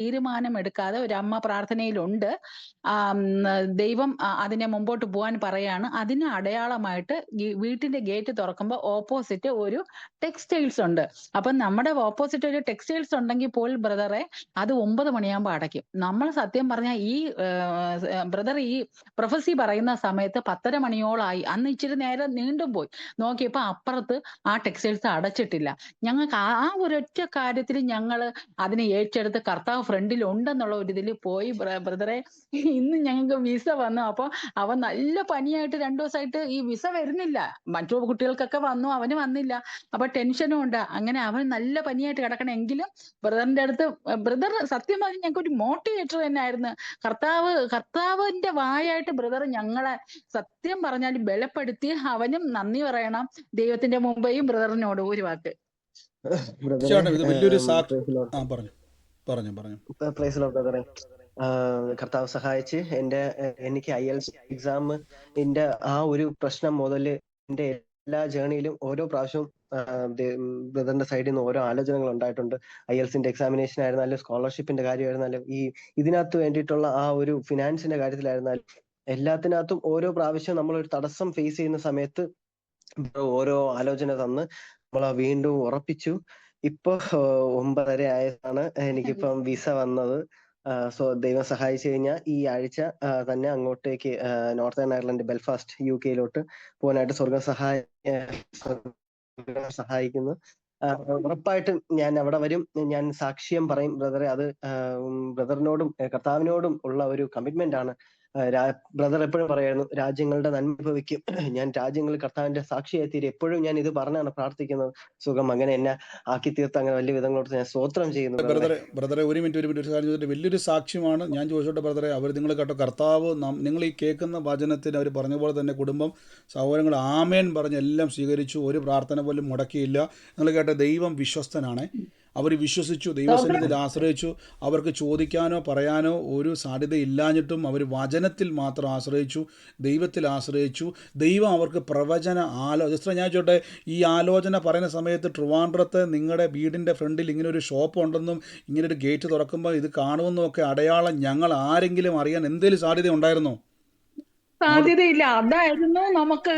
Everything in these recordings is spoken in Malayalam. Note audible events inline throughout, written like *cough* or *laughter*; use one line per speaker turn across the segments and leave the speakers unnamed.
തീരുമാനം എടുക്കാതെ ഒരു അമ്മ പ്രാർത്ഥനയിലുണ്ട് ദൈവം അതിനെ മുമ്പോട്ട് പോകാൻ പറയാണ്. അതിന് അടയാളമായിട്ട് വീട്ടിന്റെ ഗേറ്റ് തുറക്കുമ്പോൾ ഓപ്പോസിറ്റ് ഒരു ടെക്സ്റ്റൈൽസ് ഉണ്ട്. അപ്പം നമ്മുടെ ഓപ്പോസിറ്റ് ഒരു ടെക്സ്റ്റൈൽസ് ഉണ്ടെങ്കിൽ പോൽ ബ്രദറെ അത് ഒമ്പത് മണിയാകുമ്പോൾ അടയ്ക്കും. നമ്മൾ സത്യം പറഞ്ഞാൽ ഈ ബ്രദർ ഈ പ്രൊഫസി പറയുന്ന സമയത്ത് പത്തര മണിയോളായി. അന്ന് ഇച്ചിരി നേരം നീണ്ടും പോയി. നോക്കിയപ്പോൾ അപ്പുറത്ത് ആ ടെക്സ്റ്റൈൽസ് അടച്ചിട്ടില്ല. ഞങ്ങൾക്ക് ആ ഒരൊറ്റ കാര്യത്തിൽ ഞങ്ങൾ അതിനെ ഏറ്റെടുത്ത് കർത്താവ് ഫ്രണ്ടിൽ ഉണ്ടെന്നുള്ള ഒരു ഇതിൽ പോയി ബ്രദറെ ഇന്ന് ഞങ്ങൾക്ക് വിസ വന്നു. അപ്പൊ അവൻ നല്ല പനിയായിട്ട് രണ്ടു ദിവസമായിട്ട് ഈ വിസ വരുന്നില്ല. മറ്റു കുട്ടികൾക്കൊക്കെ വന്നു അവന് വന്നില്ല. അപ്പൊ ടെൻഷനും ഉണ്ട്. അങ്ങനെ അവൻ നല്ല പനിയായിട്ട് കിടക്കണമെങ്കിലും ബ്രദറിന്റെ അടുത്ത് ബ്രദർ സത്യം പറഞ്ഞ് ഞങ്ങൾക്ക് ഒരു മോട്ടിവേറ്റർ തന്നെ ആയിരുന്നു കർത്താവ് കർത്താവിന്റെ വായായിട്ട് ബ്രദർ ഞങ്ങളെ സത്യം പറഞ്ഞാൽ ബലപ്പെടുത്തി അവനും നന്ദി പറയണം. ദൈവത്തിന്റെ മുമ്പേയും ബ്രദറിനോട് ഒരു വാക്ക്.
ബ്രദർ ഇത് വലിയൊരു സാക്ഷി ആ പറഞ്ഞു. പറഞ്ഞു പറഞ്ഞു.
ബ്രദറെ കർത്താവ് സഹായിച്ച് എന്റെ എനിക്ക് ഐ എൽസ് എക്സാം എന്റെ ആ ഒരു പ്രശ്നം മുതൽ എന്റെ എല്ലാ ജേണിയിലും ഓരോ പ്രാവശ്യവും ബ്രദറിന്റെ സൈഡിൽ നിന്ന് ഓരോ ആലോചനകൾ ഉണ്ടായിട്ടുണ്ട്. ഐ എൽസിന്റെ എക്സാമിനേഷൻ ആയിരുന്നാലും സ്കോളർഷിപ്പിന്റെ കാര്യമായിരുന്നാലും ഈ ഇതിനകത്ത് വേണ്ടിയിട്ടുള്ള ആ ഒരു ഫിനാൻസിന്റെ കാര്യത്തിലായിരുന്നാലും എല്ലാത്തിനകത്തും ഓരോ പ്രാവശ്യം നമ്മൾ ഒരു തടസ്സം ഫേസ് ചെയ്യുന്ന സമയത്ത് ഓരോ ആലോചന തന്ന് നമ്മളെ വീണ്ടും ഉറപ്പിച്ചു. ഇപ്പൊ ഒമ്പതര ആയതാണ് എനിക്കിപ്പം വിസ വന്നത്. സോ ദൈവം സഹായിച്ചു കഴിഞ്ഞാൽ ഈ ആഴ്ച തന്നെ അങ്ങോട്ടേക്ക് നോർത്തേൺ അയർലൻഡ് ബെൽഫാസ്റ്റ് യു കെയിലോട്ട് പോകാനായിട്ട് സ്വർഗം സഹായ സഹായിക്കുന്നു. ഉറപ്പായിട്ടും ഞാൻ അവിടെ വരും. ഞാൻ സാക്ഷ്യം പറയും ബ്രദറെ. അത് ബ്രദറിനോടും കർത്താവിനോടും ഉള്ള ഒരു കമ്മിറ്റ്മെന്റ് ആണ്. ബ്രദർ എപ്പോഴും പറയായിരുന്നു രാജ്യങ്ങളുടെ നന്മ ഭവിക്കും. *clears throat* ഞാൻ രാജ്യങ്ങളിൽ കർത്താവിന്റെ സാക്ഷിയായി തീരും. എപ്പോഴും ഞാൻ ഇത് പറഞ്ഞാണ് പ്രാർത്ഥിക്കുന്നത്. സുഖം അങ്ങനെ എന്നെ ആക്കി തീർത്ത് അങ്ങനെ വലിയ വിധങ്ങളോട് ഞാൻ സ്തോത്രം ചെയ്യുന്നു ബ്രദറെ.
ബ്രദറെ ഒരു മിനിറ്റ് ഒരു മിനിറ്റ് ഒരു വലിയൊരു സാക്ഷ്യമാണ് ഞാൻ ചോദിച്ചോട്ടെ ബ്രദറെ. അവർ നിങ്ങൾ കേട്ടോ കർത്താവ് നം- നിങ്ങൾ ഈ കേൾക്കുന്ന വചനത്തിന് അവർ പറഞ്ഞ പോലെ തന്നെ കുടുംബം സഹോദരങ്ങൾ ആമേൻ പറഞ്ഞ് എല്ലാം സ്വീകരിച്ചു. ഒരു പ്രാർത്ഥന പോലും മുടക്കിയില്ല. നിങ്ങൾ കേട്ട ദൈവം വിശ്വസ്തനാണ്. അവർ വിശ്വസിച്ചു ദൈവസന്നിധിയിൽ ആശ്രയിച്ചു. അവർക്ക് ചോദിക്കാനോ പറയാനോ ഒരു സാധ്യത ഇല്ലാഞ്ഞിട്ടും അവർ വചനത്തിൽ മാത്രം ആശ്രയിച്ചു ദൈവത്തിൽ ആശ്രയിച്ചു. ദൈവം അവർക്ക് പ്രവചന ആലോ ജസ്റ്റ് ഞാൻ ചോട്ടെ ഈ ആലോചന പറയുന്ന സമയത്ത് ട്രിവാൻഡ്രത്ത് നിങ്ങളുടെ വീടിന്റെ ഫ്രണ്ടിൽ ഇങ്ങനെ ഒരു ഷോപ്പ് ഉണ്ടെന്നും ഇങ്ങനെ ഒരു ഗേറ്റ് തുറക്കുമ്പോൾ ഇത് കാണുമെന്നും ഒക്കെ അടയാളം ഞങ്ങൾ ആരെങ്കിലും അറിയാൻ എന്തെങ്കിലും സാധ്യത ഉണ്ടായിരുന്നോ?
സാധ്യതയില്ല. അതായിരുന്നു നമുക്ക്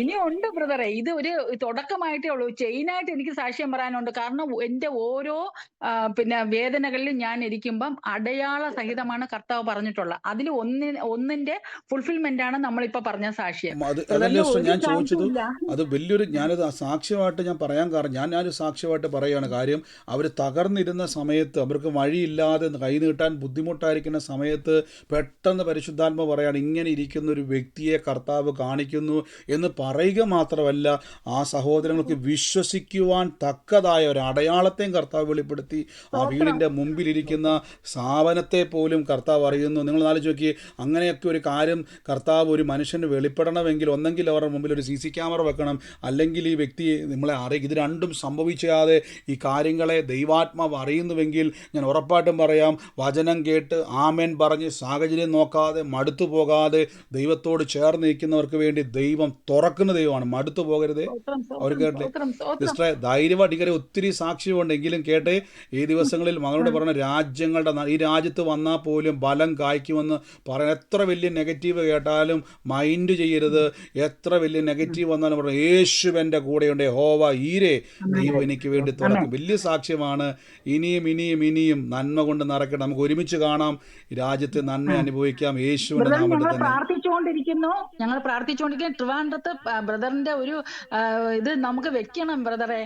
ഇനി ഉണ്ട് ബ്രദറെ. ഇത് ഒരു തുടക്കമായിട്ടേ ഉള്ളൂ. ചെയിൻ ആയിട്ട് എനിക്ക് സാക്ഷ്യം പറയാനുണ്ട്. കാരണം എന്റെ ഓരോ പിന്നെ വേദനകളിലും ഞാൻ ഇരിക്കുമ്പം അടയാള സഹിതമാണ് കർത്താവ് പറഞ്ഞിട്ടുള്ളത്. അതിൽ ഒന്നി ഒന്നിന്റെ ഫുൾഫിൽമെന്റ് ആണ് നമ്മളിപ്പോ പറഞ്ഞ സാക്ഷ്യം.
ഞാൻ ചോദിച്ചത്? അത് വലിയൊരു ഞാനത് സാക്ഷ്യമായിട്ട് ഞാൻ പറയാൻ കാരണം ഞാൻ ഞാനൊരു സാക്ഷ്യമായിട്ട് പറയുകയാണ് കാര്യം അവർ തകർന്നിരുന്ന സമയത്ത് അവർക്ക് വഴിയില്ലാതെ കൈ നീട്ടാൻ ബുദ്ധിമുട്ടായിരിക്കുന്ന സമയത്ത് പെട്ടെന്ന് പരിശുദ്ധാത്മ പറയാണ് ഇങ്ങനെ ഇരിക്കുന്ന ഒരു വ്യക്തിയെ കർത്താവ് കാണിക്കുന്നു എന്ന് പറയുക മാത്രമല്ല ആ സഹോദരങ്ങൾക്ക് വിശ്വസിക്കുവാൻ തക്കതായ ഒരു അടയാളത്തെയും കർത്താവ് വെളിപ്പെടുത്തി. ആ വീടിന്റെ മുമ്പിലിരിക്കുന്ന സ്ഥാപനത്തെ പോലും കർത്താവ് അറിയുന്നു. നിങ്ങൾ നാലോചിച്ച് നോക്കി അങ്ങനെയൊക്കെ ഒരു കാര്യം കർത്താവ് ഒരു മനുഷ്യന് വെളിപ്പെടണമെങ്കിൽ ഒന്നെങ്കിൽ അവരുടെ മുമ്പിൽ ഒരു സി സി ക്യാമറ വെക്കണം. അല്ലെങ്കിൽ ഈ വ്യക്തി നമ്മളെ അറിയിക്കും ഇത് രണ്ടും സംഭവിച്ചാതെ ഈ കാര്യങ്ങളെ ദൈവാത്മാവ് അറിയുന്നുവെങ്കിൽ ഞാൻ ഉറപ്പായിട്ടും പറയാം വചനം കേട്ട് ആമേൻ പറഞ്ഞ് സാഹചര്യം നോക്കാതെ മടുത്തു പോകാതെ ദൈവത്തോട് ചേർന്ന് നിൽക്കുന്നവർക്ക് വേണ്ടി ദൈവം തുറക്കുന്ന ദൈവമാണ്. മടുത്തു പോകരുതേ. അവർ
കേട്ടെ
സിസ്റ്ററെ ധൈര്യമായിട്ട് ഇങ്ങനെ ഒത്തിരി സാക്ഷ്യമുണ്ടെങ്കിലും കേട്ടെ ഈ ദിവസങ്ങളിൽ മകളോട് പറഞ്ഞ രാജ്യങ്ങളുടെ ഈ രാജ്യത്ത് വന്നാൽ പോലും ബലം കായ്ക്കുമെന്ന് പറയാൻ എത്ര വലിയ നെഗറ്റീവ് കേട്ടാലും മൈൻഡ് ചെയ്യരുത്. എത്ര വലിയ നെഗറ്റീവ് വന്നാലും പറഞ്ഞു യേശു എന്റെ കൂടെയുണ്ട്. ഹോവ ഈരെ ദൈവം എനിക്ക് വേണ്ടി തുറക്കും. വലിയ സാക്ഷ്യമാണ്. ഇനിയും ഇനിയും ഇനിയും നന്മ കൊണ്ട് നടക്കട്ടെ നമുക്ക് ഒരുമിച്ച് കാണാം. രാജ്യത്തെ നന്മ അനുഭവിക്കാം. യേശുവിന്റെ
നാമത്തെ
നാമത്തിൽ
പ്രാർത്ഥിച്ചുകൊണ്ടിരിക്കുന്നു. ഞങ്ങൾ പ്രാർത്ഥിച്ചുകൊണ്ടിരിക്കുന്നു. ട്രിവാൻഡ്രത്ത് ബ്രദറിന്റെ ഒരു ഇത് നമുക്ക് വെക്കണം ബ്രദറെ.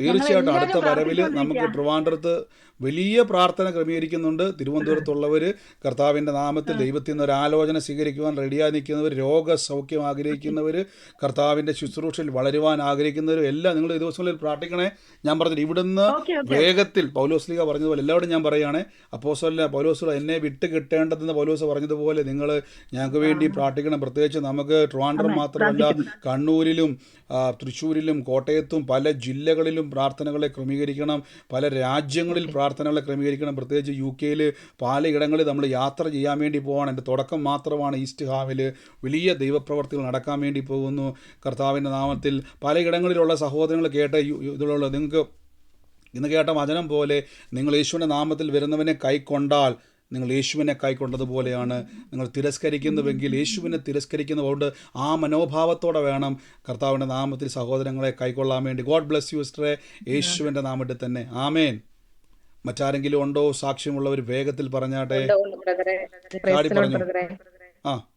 തീർച്ചയായിട്ടും അടുത്ത വരവിൽ നമുക്ക് ട്രിവാൻഡ്രത്ത് വലിയ പ്രാർത്ഥന ക്രമീകരിക്കുന്നുണ്ട്. തിരുവനന്തപുരത്തുള്ളവർ കർത്താവിന്റെ നാമത്തിൽ ദൈവത്തിൽ നിന്ന് ഒരു ആലോചന സ്വീകരിക്കുവാൻ റെഡിയായി നിൽക്കുന്നവർ രോഗസൗഖ്യം ആഗ്രഹിക്കുന്നവർ കർത്താവിന്റെ ശുശ്രൂഷയിൽ വളരുവാൻ ആഗ്രഹിക്കുന്നവർ എല്ലാം നിങ്ങൾ ഈ ദിവസങ്ങളിൽ പ്രാർത്ഥിക്കണേ. ഞാൻ പറഞ്ഞത് ഇവിടുന്ന് വേഗത്തിൽ പൗലോസ്ലിക പറഞ്ഞതുപോലെ എല്ലാവരും ഞാൻ പറയുകയാണ്. അപ്പോസ്തലനെ പൗലോസ് എന്നെ വിട്ട് കിട്ടേണ്ടതെന്ന് പൗലോസ് പറഞ്ഞതുപോലെ നിങ്ങൾ ഞങ്ങൾക്ക് വേണ്ടി പ്രാർത്ഥിക്കണം. പ്രത്യേകിച്ച് നമുക്ക് ട്രിവാൻഡ്രം മാത്രമല്ല കണ്ണൂരിലും തൃശ്ശൂരിലും കോട്ടയത്തും പല ജില്ലകളിലും പ്രാർത്ഥനകളെ ക്രമീകരിക്കണം. പല രാജ്യങ്ങളിൽ പ്രാർത്ഥനകളെ ക്രമീകരിക്കണം. പ്രത്യേകിച്ച് യു കെയിൽ പലയിടങ്ങളിൽ നമ്മൾ യാത്ര ചെയ്യാൻ വേണ്ടി പോവാണ്. എന്റെ തുടക്കം മാത്രമാണ് ഈസ്റ്റ് ഹാവിൽ വലിയ ദൈവപ്രവർത്തികൾ നടക്കാൻ വേണ്ടി പോകുന്നു. കർത്താവിന്റെ നാമത്തിൽ പലയിടങ്ങളിലുള്ള സഹോദരങ്ങൾ കേട്ട ഇതിലുള്ള നിങ്ങൾക്ക് ഇന്ന് കേട്ട വചനം പോലെ നിങ്ങൾ യേശുവിന്റെ നാമത്തിൽ വരുന്നവനെ കൈക്കൊണ്ടാൽ നിങ്ങൾ യേശുവിനെ കൈക്കൊണ്ടതുപോലെയാണ്. നിങ്ങൾ തിരസ്കരിക്കുന്നുവെങ്കിൽ യേശുവിനെ തിരസ്കരിക്കുന്നതുകൊണ്ട് ആ മനോഭാവത്തോടെ വേണം കർത്താവിന്റെ നാമത്തിൽ സഹോദരങ്ങളെ കൈക്കൊള്ളാൻ വേണ്ടി. ഗോഡ് ബ്ലെസ് യു സ്ട്രേ യേശുവിന്റെ നാമത്തിൽ തന്നെ. ആമേൻ. മറ്റാരെങ്കിലും ഉണ്ടോ സാക്ഷ്യമുള്ളവർ വേഗത്തിൽ പറഞ്ഞാട്ടെ. ആ.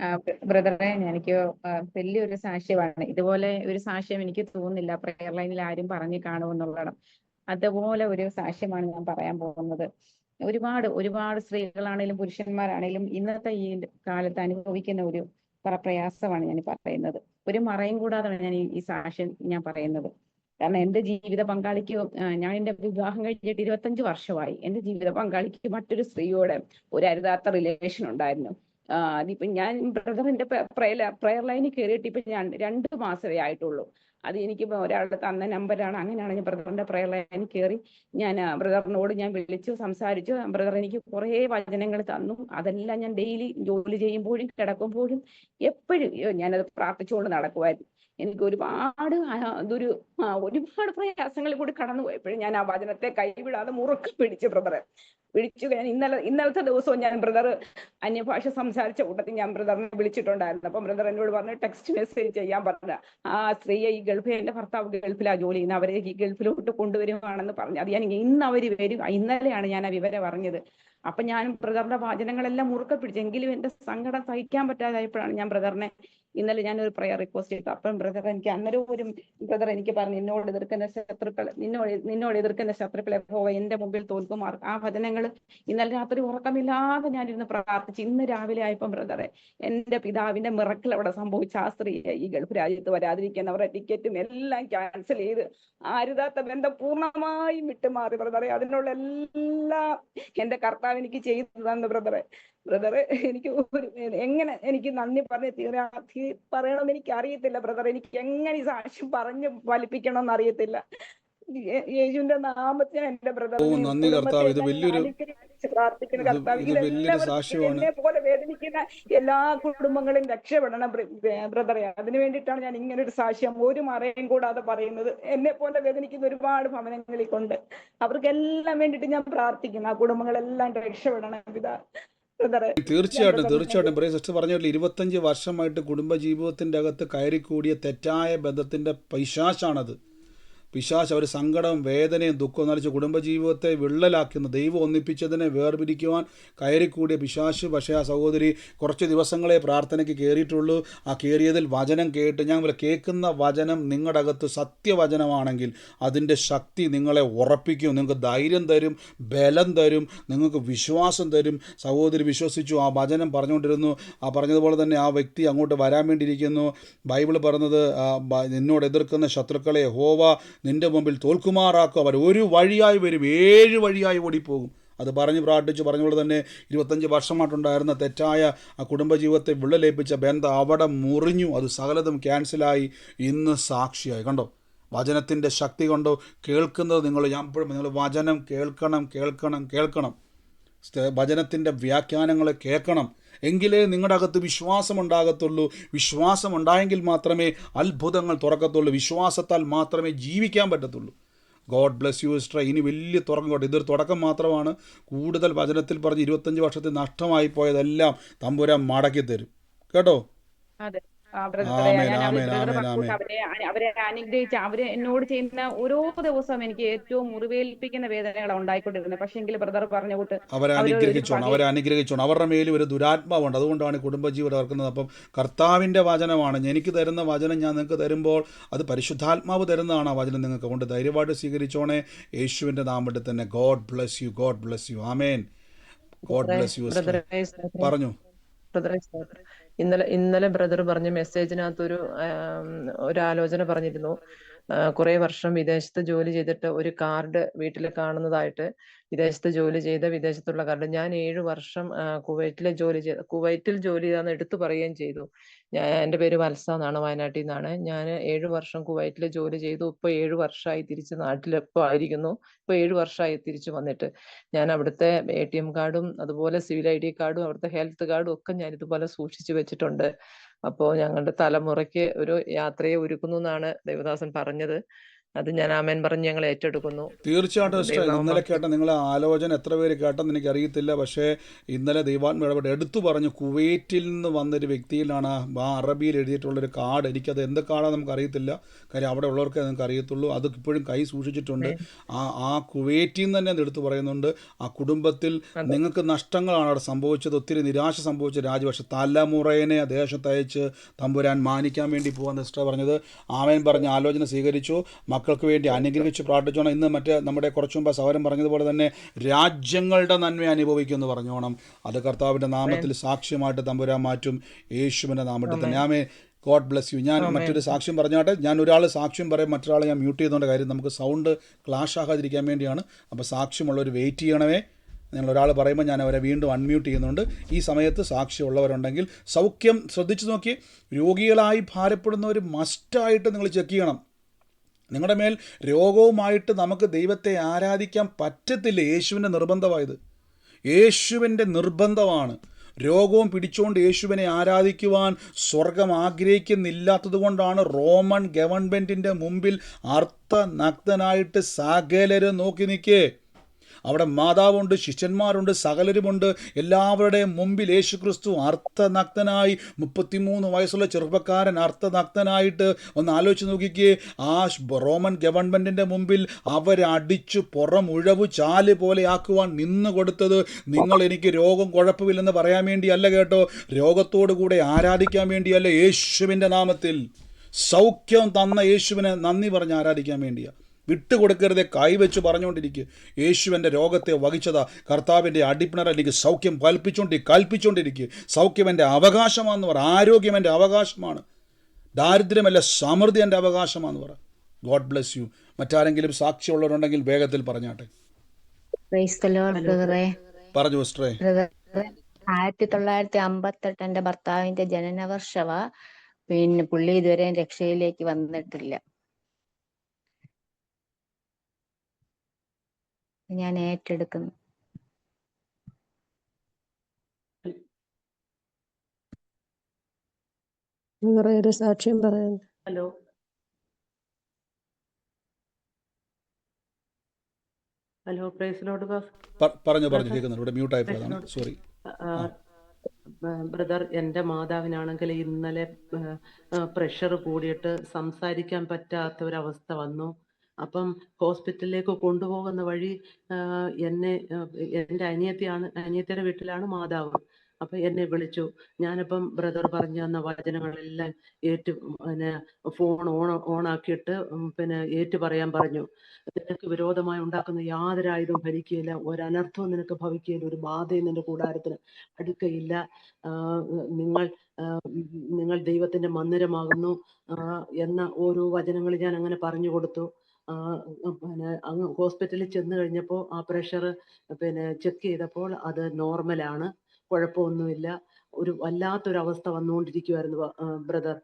ആ, ബ്ര- ബ്രദറെ എനിക്ക് വലിയൊരു സാക്ഷ്യമാണ്. ഇതുപോലെ ഒരു സാക്ഷ്യം എനിക്ക് തോന്നുന്നില്ല. പ്രെയർ ലൈനിൽ ആരും പറഞ്ഞു കാണുമെന്നുള്ളതാണ് അതുപോലെ ഒരു സാക്ഷ്യമാണ് ഞാൻ പറയാൻ പോകുന്നത്. ഒരുപാട് ഒരുപാട് സ്ത്രീകളാണെങ്കിലും പുരുഷന്മാരാണെങ്കിലും ഇന്നത്തെ ഈ കാലത്ത് അനുഭവിക്കുന്ന ഒരു പ്ര- പ്രയാസമാണ് ഞാൻ പറയുന്നത്. ഒരു മറയും കൂടാതെയാണ് ഞാൻ ഈ സാക്ഷ്യം ഞാൻ പറയുന്നത്. കാരണം എന്റെ ജീവിത പങ്കാളിക്ക് ഞാൻ എന്റെ വിവാഹം കഴിഞ്ഞിട്ട് ഇരുപത്തഞ്ച് വർഷമായി. എന്റെ ജീവിത പങ്കാളിക്ക് മറ്റൊരു സ്ത്രീയോട് ഒരു അരുതാത്ത റിലേഷൻ ഉണ്ടായിരുന്നു. അതിപ്പോ ഞാൻ ബ്രദറിന്റെ പ്രയർ പ്രയർ ലൈനിൽ കയറിയിട്ട് ഇപ്പൊ ഞാൻ രണ്ട് മാസമേ ആയിട്ടുള്ളൂ. അത് എനിക്ക് ഒരാൾ തന്ന നമ്പറാണ് അങ്ങനെയാണ് ഞാൻ ബ്രദറിന്റെ പ്രയർ ലൈനിൽ കയറി ഞാൻ ബ്രദറിനോട് ഞാൻ വിളിച്ചു സംസാരിച്ചു. ബ്രദർ എനിക്ക് കുറേ വചനങ്ങൾ തന്നു. അതെല്ലാം ഞാൻ ഡെയിലി ജോലി ചെയ്യുമ്പോഴും കിടക്കുമ്പോഴും എപ്പോഴും ഞാനത് പ്രാർത്ഥിച്ചുകൊണ്ട് നടക്കുമായിരുന്നു എനിക്ക് ഒരുപാട് അതൊരു ഒരുപാട് പ്രയാസങ്ങളിൽ കൂടി കടന്നു പോയപ്പോഴും ഞാൻ ആ വചനത്തെ കൈവിടാതെ മുറുക്കി പിടിച്ചു ബ്രദറെ പിടിച്ചു ഞാൻ ഇന്നലെ ഇന്നലത്തെ ദിവസവും ഞാൻ ബ്രദർ അന്യഭാഷ സംസാരിച്ച കൂട്ടത്തിൽ ഞാൻ ബ്രദറിനെ വിളിച്ചിട്ടുണ്ടായിരുന്നു. അപ്പം ബ്രദർ എന്നോട് പറഞ്ഞു ടെക്സ്റ്റ് മെസ്സേജ് ചെയ്യാൻ പറഞ്ഞ ആ സ്ത്രീയെ ഈ ഗൾഫിൽ എന്റെ ഭർത്താവ് ഗൾഫിലാ ജോലി ചെയ്യുന്നത് അവരെ ഈ ഗൾഫിലോട്ട് കൊണ്ടുവരുവാണെന്ന് പറഞ്ഞു. അത് ഞാൻ ഇന്ന് അവർ വരും. ഇന്നലെയാണ് ഞാൻ ആ വിവരം അറിഞ്ഞത്. അപ്പൊ ഞാൻ ബ്രദറിന്റെ വാചനങ്ങളെല്ലാം മുറുക്കെ പിടിച്ചു എങ്കിലും എന്റെ സങ്കടം സഹിക്കാൻ പറ്റാതായപ്പോഴാണ് ഞാൻ ബ്രദറിനെ ഇന്നലെ ഞാൻ ഒരു പ്രയർ റിക്വസ്റ്റ് ചെയ്തു. അപ്പം ബ്രദർ എനിക്ക് അന്നേരം ഒരു ബ്രദർ എനിക്ക് പറഞ്ഞു നിന്നോട് എതിർക്കുന്ന ശത്രുക്കൾ നിന്നോട് നിന്നോട് എതിർക്കുന്ന ശത്രുക്കളെ പോവ എന്റെ മുമ്പിൽ തോൽക്കുമാർ. ആ വചനങ്ങൾ ഇന്നലെ രാത്രി ഉറക്കമില്ലാതെ ഞാനിരുന്ന് പ്രാർത്ഥിച്ചു ഇന്ന് രാവിലെ ആയപ്പം ബ്രദറെ എന്റെ പിതാവിന്റെ മിറക്കൽ അവിടെ സംഭവിച്ച. ആ സ്ത്രീയെ ഈ ഗൾഫ് രാജ്യത്ത് വരാതിരിക്കാൻ അവരുടെ ടിക്കറ്റും എല്ലാം ക്യാൻസൽ ചെയ്ത് ആരുതാത്ത ബന്ധം പൂർണമായും വിട്ടുമാറി. ബ്രദറെ അതിനുള്ള എല്ലാ എന്റെ കർത്താവ് എനിക്ക് ചെയ്തു തന്നു ബ്രദറെ ബ്രദറെ എനിക്ക് ഒരു എങ്ങനെ എനിക്ക് നന്ദി പറഞ്ഞ് തീരാ തീ- പറയണമെന്ന് എനിക്ക് അറിയത്തില്ല ബ്രദർ എനിക്ക് എങ്ങനെ ഈ സാക്ഷ്യം പറഞ്ഞ് ഫലിപ്പിക്കണമെന്ന് അറിയത്തില്ല. യേശുവിന്റെ നാമത്തിൽ എന്റെ ബ്രദർ
നന്ദി കർത്താവ്. ഇത് വലിയൊരു-
പ്രാർത്ഥിക്കുന്ന കർത്താവ്. എന്നെ പോലെ വേദനിക്കുന്ന എല്ലാ കുടുംബങ്ങളും രക്ഷപ്പെടണം ബ്രദറെ. അതിനു വേണ്ടിയിട്ടാണ് ഞാൻ ഇങ്ങനെ ഒരു സാക്ഷ്യം ഒരു മറയും കൂടാതെ പറയുന്നത്. എന്നെ പോലെ വേദനിക്കുന്ന ഒരുപാട് ഭവനങ്ങളിൽ കൊണ്ട് അവർക്കെല്ലാം വേണ്ടിയിട്ട് ഞാൻ പ്രാർത്ഥിക്കുന്നു. ആ കുടുംബങ്ങളെല്ലാം രക്ഷപ്പെടണം പിതാ
തീർച്ചയായിട്ടും തീർച്ചയായിട്ടും. പ്രിയ സിസ്റ്റർ പറഞ്ഞ ഇരുപത്തഞ്ച് വർഷമായിട്ട് കുടുംബജീവിതത്തിന്റെ അകത്ത് കയറിക്കൂടിയ തെറ്റായ ബന്ധത്തിന്റെ പൈശാശാണത്. പിശാശ് അവർ സങ്കടം വേദനയും ദുഃഖവും നിറച്ച് കുടുംബജീവിതത്തെ വിള്ളലാക്കുന്ന. ദൈവം ഒന്നിപ്പിച്ചതിനെ വേർപിരിക്കുവാൻ കയറിക്കൂടിയ പിശാശ് പക്ഷേ ആ സഹോദരി കുറച്ച് ദിവസങ്ങളെ പ്രാർത്ഥനയ്ക്ക് കയറിയിട്ടുള്ളൂ. ആ കയറിയതിൽ വചനം കേട്ട് ഞാൻ കേൾക്കുന്ന വചനം നിങ്ങളുടെ അകത്ത് സത്യവചനമാണെങ്കിൽ അതിന്റെ ശക്തി നിങ്ങളെ ഉറപ്പിക്കും. നിങ്ങൾക്ക് ധൈര്യം തരും ബലം തരും നിങ്ങൾക്ക് വിശ്വാസം തരും. സഹോദരി വിശ്വസിച്ചു ആ വചനം പറഞ്ഞുകൊണ്ടിരുന്നു. ആ പറഞ്ഞതുപോലെ തന്നെ ആ വ്യക്തി അങ്ങോട്ട് വരാൻ വേണ്ടിയിരിക്കുന്നു. ബൈബിൾ പറഞ്ഞത് എന്നോട് എതിർക്കുന്ന ശത്രുക്കളെ ഹോവ നിന്റെ മുമ്പിൽ തോൽക്കുമാറാക്കും. അവർ ഒരു വഴിയായി വരും. ഏഴ് വഴിയായി ഓടിപ്പോകും. അത് പറഞ്ഞ് പ്രാർത്ഥിച്ച്. പറഞ്ഞപോലെ തന്നെ ഇരുപത്തഞ്ച് വർഷമായിട്ടുണ്ടായിരുന്ന തെറ്റായ ആ കുടുംബജീവിതത്തെ വിള്ളലേൽപ്പിച്ച ബന്ധം അവിടെ മുറിഞ്ഞു. അത് സകലതും ക്യാൻസലായി. ഇന്ന് സാക്ഷിയായി. കണ്ടോ? വചനത്തിന്റെ ശക്തി കൊണ്ടോ? കേൾക്കുന്നത് നിങ്ങൾ എപ്പോഴും നിങ്ങൾ വചനം കേൾക്കണം കേൾക്കണം കേൾക്കണം. വചനത്തിന്റെ വ്യാഖ്യാനങ്ങൾ കേൾക്കണം. എങ്കിലേ നിങ്ങളുടെ അകത്ത് വിശ്വാസം ഉണ്ടാകത്തുള്ളൂ വിശ്വാസം ഉണ്ടായെങ്കിൽ മാത്രമേ അത്ഭുതങ്ങൾ തുറക്കത്തുള്ളൂ. വിശ്വാസത്താൽ മാത്രമേ ജീവിക്കാൻ പറ്റത്തുള്ളൂ. ഗോഡ് ബ്ലെസ് യു സിസ്റ്റർ ഇനി വലിയ തുറങ്ങോട്ടെ ഇതൊരു തുടക്കം മാത്രമാണ്. കൂടുതൽ വചനത്തിൽ പറഞ്ഞ് ഇരുപത്തഞ്ച് വർഷത്തിൽ നഷ്ടമായി പോയതെല്ലാം തമ്പുരാൻ മടക്കി തരും കേട്ടോ?
അതെ. അവരെ അവരെ അനുഗ്രഹിച്ച് അവർ എന്നോട് ചെയ്യുന്ന ഓരോ ദിവസവും എനിക്ക് ഏറ്റവും മുറിവേൽപ്പിക്കുന്ന വേദനകളാണ് ഉണ്ടായിക്കൊണ്ടിരുന്നത്. പക്ഷെങ്കിൽ ബ്രദർ പറഞ്ഞ കൂട്ട്
അവരെ അനുഗ്രഹിച്ചോണം അവരെ അനുഗ്രഹിച്ചോണം. അവരുടെ മേലിൽ ഒരു ദുരാത്മാവുണ്ട്. അതുകൊണ്ടാണ് കുടുംബജീവിതം ഇറക്കുന്നത് അപ്പം കർത്താവിന്റെ വചനമാണ്. എനിക്ക് തരുന്ന വചനം ഞാൻ നിങ്ങൾക്ക് തരുമ്പോൾ അത് പരിശുദ്ധാത്മാവ് തരുന്നതാണ് ആ വചനം നിങ്ങൾക്ക്. കൊണ്ട് ധൈര്യമായിട്ട് സ്വീകരിച്ചോണേ. യേശുവിന്റെ നാമത്തിൽ തന്നെ God bless you God bless you. Amen. God bless you പറഞ്ഞു.
ഇന്നലെ ഇന്നലെ ബ്രദർ പറഞ്ഞ മെസ്സേജിനകത്തൊരു ഒരു ആലോചന പറഞ്ഞിരുന്നു. കുറെ വർഷം വിദേശത്ത് ജോലി ചെയ്തിട്ട് ഒരു കാർഡ് വീട്ടിൽ കാണുന്നതായിട്ട് വിദേശത്ത് ജോലി ചെയ്ത വിദേശത്തുള്ള കാർഡ്. ഞാൻ ഏഴു വർഷം കുവൈറ്റിലെ ജോലി ചെയ്ത കുവൈറ്റിൽ ജോലി ചെയ്താന്ന് എടുത്തു പറയുകയും ചെയ്തു. ഞാൻ എന്റെ പേര് വത്സ എന്നാണ് വയനാട്ടിൽ നിന്നാണ്. ഞാൻ ഏഴു വർഷം കുവൈറ്റിൽ ജോലി ചെയ്തു. ഇപ്പൊ ഏഴു വർഷമായി തിരിച്ച് നാട്ടിൽ ഇപ്പോൾ ആയിരിക്കുന്നു. ഇപ്പൊ ഏഴു വർഷമായി തിരിച്ചു വന്നിട്ട്. ഞാൻ അവിടുത്തെ എ ടി എം കാർഡും അതുപോലെ സിവിൽ ഐ ഡി കാർഡും അവിടുത്തെ ഹെൽത്ത് കാർഡും ഒക്കെ ഞാൻ ഇതുപോലെ സൂക്ഷിച്ചു വെച്ചിട്ടുണ്ട്. അപ്പോൾ ഞങ്ങളുടെ തലമുറയ്ക്ക് ഒരു യാത്രയെ ഒരുക്കുന്നു എന്നാണ് ദേവദാസൻ പറഞ്ഞത്. അത് ഞാൻ ആമേൻ പറഞ്ഞ് ഞങ്ങൾ ഏറ്റെടുക്കുന്നു.
തീർച്ചയായിട്ടും ഇന്നലെ കേട്ട നിങ്ങളെ ആലോചന എത്ര പേര് കേട്ടെന്ന് എനിക്ക് അറിയത്തില്ല പക്ഷേ ഇന്നലെ ദൈവാത്മ ഇടപെട്ട് എടുത്തു പറഞ്ഞു കുവൈറ്റിൽ നിന്ന് വന്നൊരു വ്യക്തിയിലാണ് ആ അറബിയിൽ എഴുതിയിട്ടുള്ളൊരു കാർഡ്. എനിക്കത് എന്ത് കാർഡാണ് നമുക്ക് അറിയത്തില്ല കാര്യം അവിടെ ഉള്ളവർക്ക് നിങ്ങൾക്ക് അറിയത്തുള്ളൂ അത് ഇപ്പോഴും കൈ സൂക്ഷിച്ചിട്ടുണ്ട്. ആ ആ കുവൈറ്റിൽ നിന്ന് തന്നെ അത് എടുത്തു പറയുന്നുണ്ട്. ആ കുടുംബത്തിൽ നിങ്ങൾക്ക് നഷ്ടങ്ങളാണ് അവിടെ സംഭവിച്ചത്. ഒത്തിരി നിരാശ സംഭവിച്ച രാജ്യം. തലമുറയെ ദേശത്തയച്ച് തമ്പുരാൻ മാനിക്കാൻ വേണ്ടി പോകാൻ സിസ്റ്റർ പറഞ്ഞത്. ആമേൻ പറഞ്ഞ ആലോചന സ്വീകരിച്ചു. മക്കൾക്ക് വേണ്ടി അനുഗ്രഹിച്ച് പ്രാർത്ഥിച്ചോണം. ഇന്ന് മറ്റേ നമ്മുടെ കുറച്ചു മുമ്പ് സൗരം പറഞ്ഞതുപോലെ തന്നെ രാജ്യങ്ങളുടെ നന്മ അനുഭവിക്കുമെന്ന് പറഞ്ഞോണം. അത് കർത്താവിന്റെ നാമത്തിൽ സാക്ഷ്യമായിട്ട് തമ്പുരാൻ മാറ്റും. യേശുവിന്റെ നാമത്തിൽ തന്നെ. ആമേ ഗോഡ് ബ്ലെസ് യു ഞാൻ മറ്റൊരു സാക്ഷ്യം പറഞ്ഞാട്ടെ. ഞാൻ ഒരാൾ സാക്ഷ്യം പറയും മറ്റൊരാളെ ഞാൻ മ്യൂട്ട് ചെയ്തുകൊണ്ട് കാര്യം നമുക്ക് സൗണ്ട് ക്ലാഷ് ആകാതിരിക്കാൻ വേണ്ടിയാണ്. അപ്പോൾ സാക്ഷ്യമുള്ളവർ വെയിറ്റ് ചെയ്യണമേ. നിങ്ങൾ ഒരാൾ പറയുമ്പോൾ ഞാൻ അവരെ വീണ്ടും അൺമ്യൂട്ട് ചെയ്യുന്നുണ്ട്. ഈ സമയത്ത് സാക്ഷ്യമുള്ളവരുണ്ടെങ്കിൽ സൗഖ്യം ശ്രദ്ധിച്ചു നോക്കി രോഗികളായി ഭാരപ്പെടുന്നവർ മസ്റ്റായിട്ട് നിങ്ങൾ ചെക്ക് ചെയ്യണം. നിങ്ങളുടെ മേൽ രോഗവുമായിട്ട് നമുക്ക് ദൈവത്തെ ആരാധിക്കാൻ പറ്റത്തില്ല യേശുവിന്റെ നിർബന്ധമായത്. യേശുവിന്റെ നിർബന്ധമാണ്. രോഗവും പിടിച്ചുകൊണ്ട് യേശുവിനെ ആരാധിക്കുവാൻ സ്വർഗം ആഗ്രഹിക്കുന്നില്ലാത്തത് കൊണ്ടാണ് റോമൻ ഗവൺമെന്റിന്റെ മുമ്പിൽ അർത്ഥനഗ്നനായിട്ട് സകലരും നോക്കി നിൽക്കേ. അവിടെ മാതാവുണ്ട് ശിഷ്യന്മാരുണ്ട് സകലരുമുണ്ട്. എല്ലാവരുടെയും മുമ്പിൽ യേശു ക്രിസ്തു അർത്ഥനഗ്നനായി മുപ്പത്തിമൂന്ന് വയസ്സുള്ള ചെറുപ്പക്കാരൻ അർത്ഥനഗ്നായിട്ട് ഒന്ന് ആലോചിച്ച് നോക്കിക്കേ. ആ റോമൻ ഗവൺമെന്റിന്റെ മുമ്പിൽ അവരടിച്ചു ഉഴവ് ചാൽ പോലെ ആക്കുവാൻ നിന്ന് കൊടുത്തത് നിങ്ങൾ എനിക്ക് രോഗം കുഴപ്പമില്ലെന്ന് പറയാൻ വേണ്ടിയല്ല കേട്ടോ. രോഗത്തോടു കൂടെ ആരാധിക്കാൻ വേണ്ടിയല്ല യേശുവിന്റെ നാമത്തിൽ. സൗഖ്യം തന്ന യേശുവിനെ നന്ദി പറഞ്ഞ് ആരാധിക്കാൻ വേണ്ടിയാണ് വിട്ടുകൊടുക്കരുതേ കൈവച്ച് പറഞ്ഞുകൊണ്ടിരിക്കുക യേശുവിന്റെ രോഗത്തെ വഹിച്ചതാ. കർത്താവിന്റെ അടിപ്പിണർ എനിക്ക് സൗഖ്യം കൽപ്പിച്ചുകൊണ്ട് കൽപ്പിച്ചുകൊണ്ടിരിക്കുക സൗഖ്യം എന്റെ അവകാശമാണെന്ന് പറ. ആരോഗ്യം എന്റെ അവകാശമാണ്. ദാരിദ്ര്യമല്ല സമൃദ്ധി എന്റെ അവകാശമാണെന്ന് പറ. God bless you. മറ്റാരെങ്കിലും സാക്ഷ്യമുള്ളവരുണ്ടെങ്കിൽ വേഗത്തിൽ പറഞ്ഞാട്ടെ. പറഞ്ഞു സിസ്റ്ററേ.
ആയിരത്തി തൊള്ളായിരത്തി അമ്പത്തെട്ട് എന്റെ ഭർത്താവിന്റെ ജനന വർഷവാ പിന്നെ പുള്ളി ഇതുവരെ രക്ഷയിലേക്ക് വന്നിട്ടില്ല. ഞാൻ ഏറ്റെടുക്കുന്നു.
വേറെ സാക്ഷ്യം പറയാൻ.
ഹലോ. ഹലോ പ്രൈസ് ലോഡ്
പറഞ്ഞു പറഞ്ഞു കേൾക്കുന്നുണ്ട്. ഇവിടെ ആയിപ്പോയതാണ് പോയതാണ് സോറി
ബ്രദർ എന്റെ മാതാവിനാണെങ്കിൽ ഇന്നലെ പ്രഷർ കൂടിയിട്ട് സംസാരിക്കാൻ പറ്റാത്ത ഒരവസ്ഥ വന്നു. അപ്പം ഹോസ്പിറ്റലിലേക്ക് കൊണ്ടുപോകുന്ന വഴി എന്നെ എന്റെ അനിയത്തിയാണ് അനിയത്തിയുടെ വീട്ടിലാണ് മാതാവ്. അപ്പം എന്നെ വിളിച്ചു. ഞാനിപ്പം ബ്രദർ പറഞ്ഞു തന്ന വചനങ്ങളെല്ലാം ഏറ്റു പിന്നെ ഫോൺ ഓൺ ഓണാക്കിയിട്ട് പിന്നെ ഏറ്റു പറയാൻ പറഞ്ഞു. നിനക്ക് വിരോധമായി ഉണ്ടാക്കുന്ന യാതൊരു ആയുധവും ഭരിക്കുകയില്ല ഒരനർത്ഥവും നിനക്ക് ഭവിക്കുകയില്ല. ഒരു ബാധയും നിന്റെ കൂടാരത്തിന് അടുക്കയില്ല. നിങ്ങൾ നിങ്ങൾ ദൈവത്തിന്റെ മന്ദിരമാകുന്നു എന്ന ഓരോ വചനങ്ങൾ ഞാൻ അങ്ങനെ പറഞ്ഞു കൊടുത്തു. പിന്നെ അങ്ങ് ഹോസ്പിറ്റലിൽ ചെന്ന് കഴിഞ്ഞപ്പോൾ ആ പ്രഷർ പിന്നെ ചെക്ക് ചെയ്തപ്പോൾ അത് നോർമലാണ് കുഴപ്പമൊന്നുമില്ല. ഒരു വല്ലാത്തൊരു അവസ്ഥ വന്നുകൊണ്ടിരിക്കുവായിരുന്നു ബ്രദർ.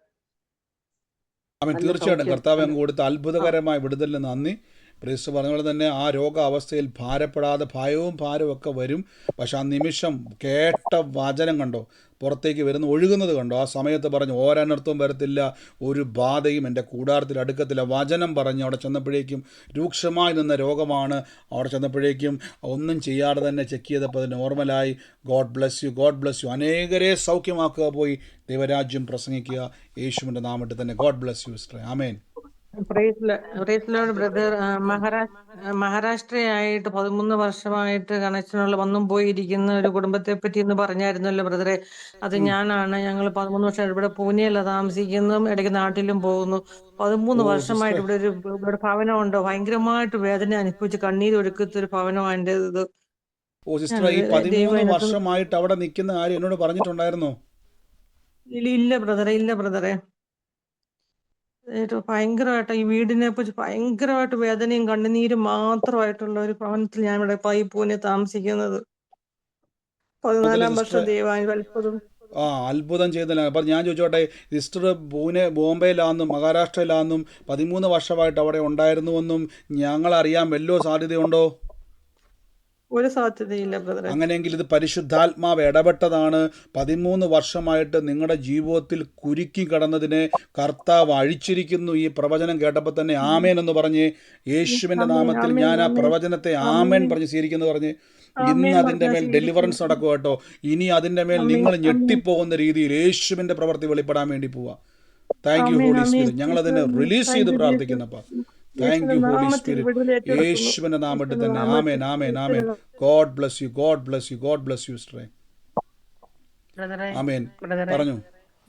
തീർച്ചയായിട്ടും. കർത്താവ് അങ്ങ് കൊടുത്ത അത്ഭുതകരമായ വിടുതലിന് നന്ദി. പ്രീസ്റ്റ് പറഞ്ഞ പോലെ തന്നെ ആ രോഗാവസ്ഥയിൽ ഭാരപ്പെടാതെ ഭയവും ഭാരവും ഒക്കെ വരും. പക്ഷെ ആ നിമിഷം കേട്ട വചനം കണ്ടോ? പുറത്തേക്ക് വരുന്ന ഒഴുകുന്നത് കണ്ടോ? ആ സമയത്ത് പറഞ്ഞു ഓരനർത്ഥവും വരത്തില്ല ഒരു ബാധയും എന്റെ കൂടാരത്തിൽ അടുക്കത്തില്ല. വചനം പറഞ്ഞ് അവിടെ ചെന്നപ്പോഴേക്കും രൂക്ഷമായി നിന്ന രോഗമാണ്. അവിടെ ചെന്നപ്പോഴേക്കും ഒന്നും ചെയ്യാതെ തന്നെ ചെക്ക് ചെയ്തപ്പോൾ അത് നോർമലായി God bless you God bless you. അനേകരെ സൗഖ്യമാക്കുക പോയി. ദൈവരാജ്യം പ്രസംഗിക്കുക. യേശുവിന്റെ നാമിട്ട് തന്നെ God bless you sister amen.
Praise brother. Maharashtra മഹാരാഷ്ട്രയായിട്ട് പതിമൂന്ന് വർഷമായിട്ട് കണക്ഷനുള്ള വന്നും പോയിരിക്കുന്ന ഒരു കുടുംബത്തെ പറ്റി എന്ന് പറഞ്ഞായിരുന്നല്ലോ ബ്രദറെ. അത് ഞാനാണ്. ഞങ്ങൾ പതിമൂന്ന് വർഷം ഇവിടെ പൂനെയല്ല താമസിക്കുന്നു ഇടയ്ക്ക് നാട്ടിലും പോകുന്നു. പതിമൂന്ന് വർഷമായിട്ട് ഇവിടെ ഒരു ഇവിടെ ഭവനമുണ്ട്. ഭയങ്കരമായിട്ട് വേദന അനുഭവിച്ച് കണ്ണീര് ഒഴുക്കത്തെ ഒരു ഭവനമാണ് എന്റെ ഇത്.
ഓ സിസ്റ്റർ ഈ പതിമൂന്ന് വർഷമായിട്ട് അവിടെ നിൽക്കുന്ന കാര്യം എന്നോട് പറഞ്ഞിട്ടുണ്ടായിരുന്നോ?
ഇല്ല- ബ്രദറെ ഇല്ല ബ്രദറെ. ഭയങ്കരമായിട്ട് ഈ വീടിനെ പറ്റി ഭയങ്കരമായിട്ട് വേദനയും കണ്ണുനീരും മാത്രമായിട്ടുള്ള ഒരു ഭവനത്തിൽ ഞാൻ ഇവിടെ പൈ പൂനെ താമസിക്കുന്നത്. പതിനാലാം വർഷം അത്ഭുതം.
ആ അത്ഭുതം ചെയ്തല്ല? അപ്പം ഞാൻ ചോദിച്ചോട്ടെ സിസ്റ്റർ പൂനെ ബോംബെയിലാണെന്നും മഹാരാഷ്ട്രയിലാണെന്നും പതിമൂന്ന് വർഷമായിട്ട് അവിടെ ഉണ്ടായിരുന്നുവെന്നും ഞങ്ങൾ അറിയാൻ വല്ലോ സാധ്യതയുണ്ടോ?
ഒരു സാധ്യതയില്ല ബ്രദറെ.
അങ്ങനെയെങ്കിൽ ഇത് പരിശുദ്ധാത്മാവ് ഇടപെട്ടതാണ്. പതിമൂന്ന് വർഷമായിട്ട് നിങ്ങളുടെ ജീവിതത്തിൽ കുരുക്കി കടന്നതിനെ കർത്താവ് അഴിച്ചിരിക്കുന്നു. ഈ പ്രവചനം കേട്ടപ്പോൾ തന്നെ ആമേൻ എന്ന് പറഞ്ഞ്
യേശുവിന്റെ
നാമത്തിൽ ഞാൻ ആ പ്രവചനത്തെ ആമേൻ. പറഞ്ഞ് സ്വീകരിക്കുന്നു പറഞ്ഞ് ഇന്ന്
അതിന്റെ
മേൽ ഡെലിവറൻസ് നടക്കുക കേട്ടോ. ഇനി അതിന്റെ മേൽ നിങ്ങൾ. ഞെട്ടിപ്പോകുന്ന രീതിയിൽ യേശുവിന്റെ പ്രവൃത്തി വെളിപ്പെടാൻ വേണ്ടി പോവാ താങ്ക് യു ഹോളി സ്പിരിറ്റ് ഞങ്ങൾ അതിനെ റിലീസ് ചെയ്ത് പ്രാർത്ഥിക്കുന്നപ്പാ. താങ്ക് യു ഹോളി സ്പിരിറ്റ് യേശുവിന്റെ നാമത്തിൽ തന്നെ. ആമേൻ ആമേൻ ആമേൻ. God bless you God bless you God bless you
സിസ്റ്ററെ
ആമേൻ. പറഞ്ഞു.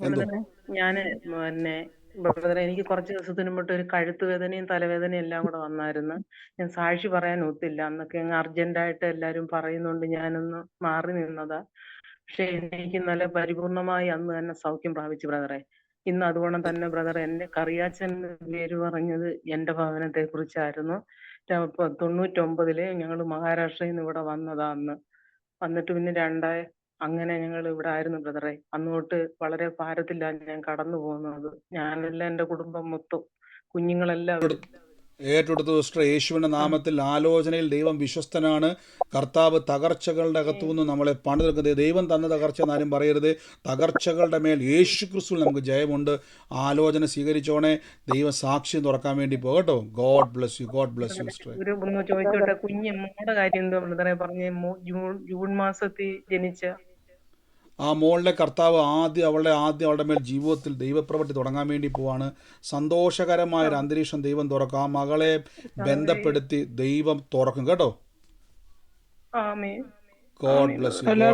എന്തോ?
ഞാൻ പിന്നെ ബ്രദറെ എനിക്ക് കുറച്ച് ദിവസത്തിന് മുമ്പ് ഒരു കഴുത്ത് വേദനയും തലവേദനയും എല്ലാം കൂടെ വന്നായിരുന്നു. ഞാൻ സാക്ഷി പറയാൻ ഒത്തില്ല. അന്നൊക്കെ അങ്ങ് അർജന്റായിട്ട് എല്ലാരും പറയുന്നുണ്ട് ഞാനൊന്ന് മാറി നിന്നതാ. പക്ഷെ എനിക്ക് നല്ല പരിപൂർണമായി അന്ന് തന്നെ സൗഖ്യം പ്രാപിച്ചു ബ്രദറെ. ഇന്ന് അതുകൊണ്ട് തന്നെ ബ്രദർ എന്റെ കറിയാച്ചൻ പേര് പറഞ്ഞത് എന്റെ ഭവനത്തെ കുറിച്ചായിരുന്നു തൊണ്ണൂറ്റൊമ്പതിൽ ഞങ്ങൾ മഹാരാഷ്ട്രയിൽ നിന്ന് ഇവിടെ വന്നതാ അന്ന്. വന്നിട്ട് പിന്നെ രണ്ടായി അങ്ങനെ ഞങ്ങൾ ഇവിടെ ആയിരുന്നു ബ്രദറെ അന്നോട്ട് വളരെ ഭാരത്തിലാണ് ഞാൻ കടന്നു പോകുന്നത് ഞാനല്ല എന്റെ കുടുംബം മൊത്തം കുഞ്ഞുങ്ങളെല്ലാവരും
ഏറ്റെടുത്തു സിസ്റ്റർ യേശുവിന്റെ നാമത്തിൽ ആലോചനയിൽ ദൈവം വിശ്വസ്തനാണ്. കർത്താവ് തകർച്ചകളുടെ അകത്തു നിന്ന് നമ്മളെ പണി നിൽക്കുന്നത് ദൈവം തന്ന തകർച്ച എന്നാരും പറയരുത്. തകർച്ചകളുടെ മേൽ യേശു ക്രിസ്തുവിൽ നമുക്ക് ജയമുണ്ട്. ആലോചന സ്വീകരിച്ചോണേ. ദൈവ സാക്ഷ്യം തുറക്കാൻ വേണ്ടി പോകട്ടോ God bless you God bless you sister
ചോദിച്ചോട്ടെ. കുഞ്ഞ് മോടെ കാര്യം എന്താ? പറഞ്ഞു ജൂൺ ജൂൺ മാസത്തിൽ ജനിച്ച
ആ മോളിലെ കർത്താവ് ആദ്യം അവളുടെ ആദ്യം അവളുടെ മേൽ ജീവിതത്തിൽ ദൈവപ്രവൃത്തി തുടങ്ങാൻ വേണ്ടി പോവാണ്. സന്തോഷകരമായ ഒരു അന്തരീക്ഷം ദൈവം തുറക്കും. ആ മകളെ ബന്ധപ്പെടുത്തി ദൈവം തുറക്കും. കേട്ടോ? ഗോഡ് ബ്ലസ് യു
ഹലോ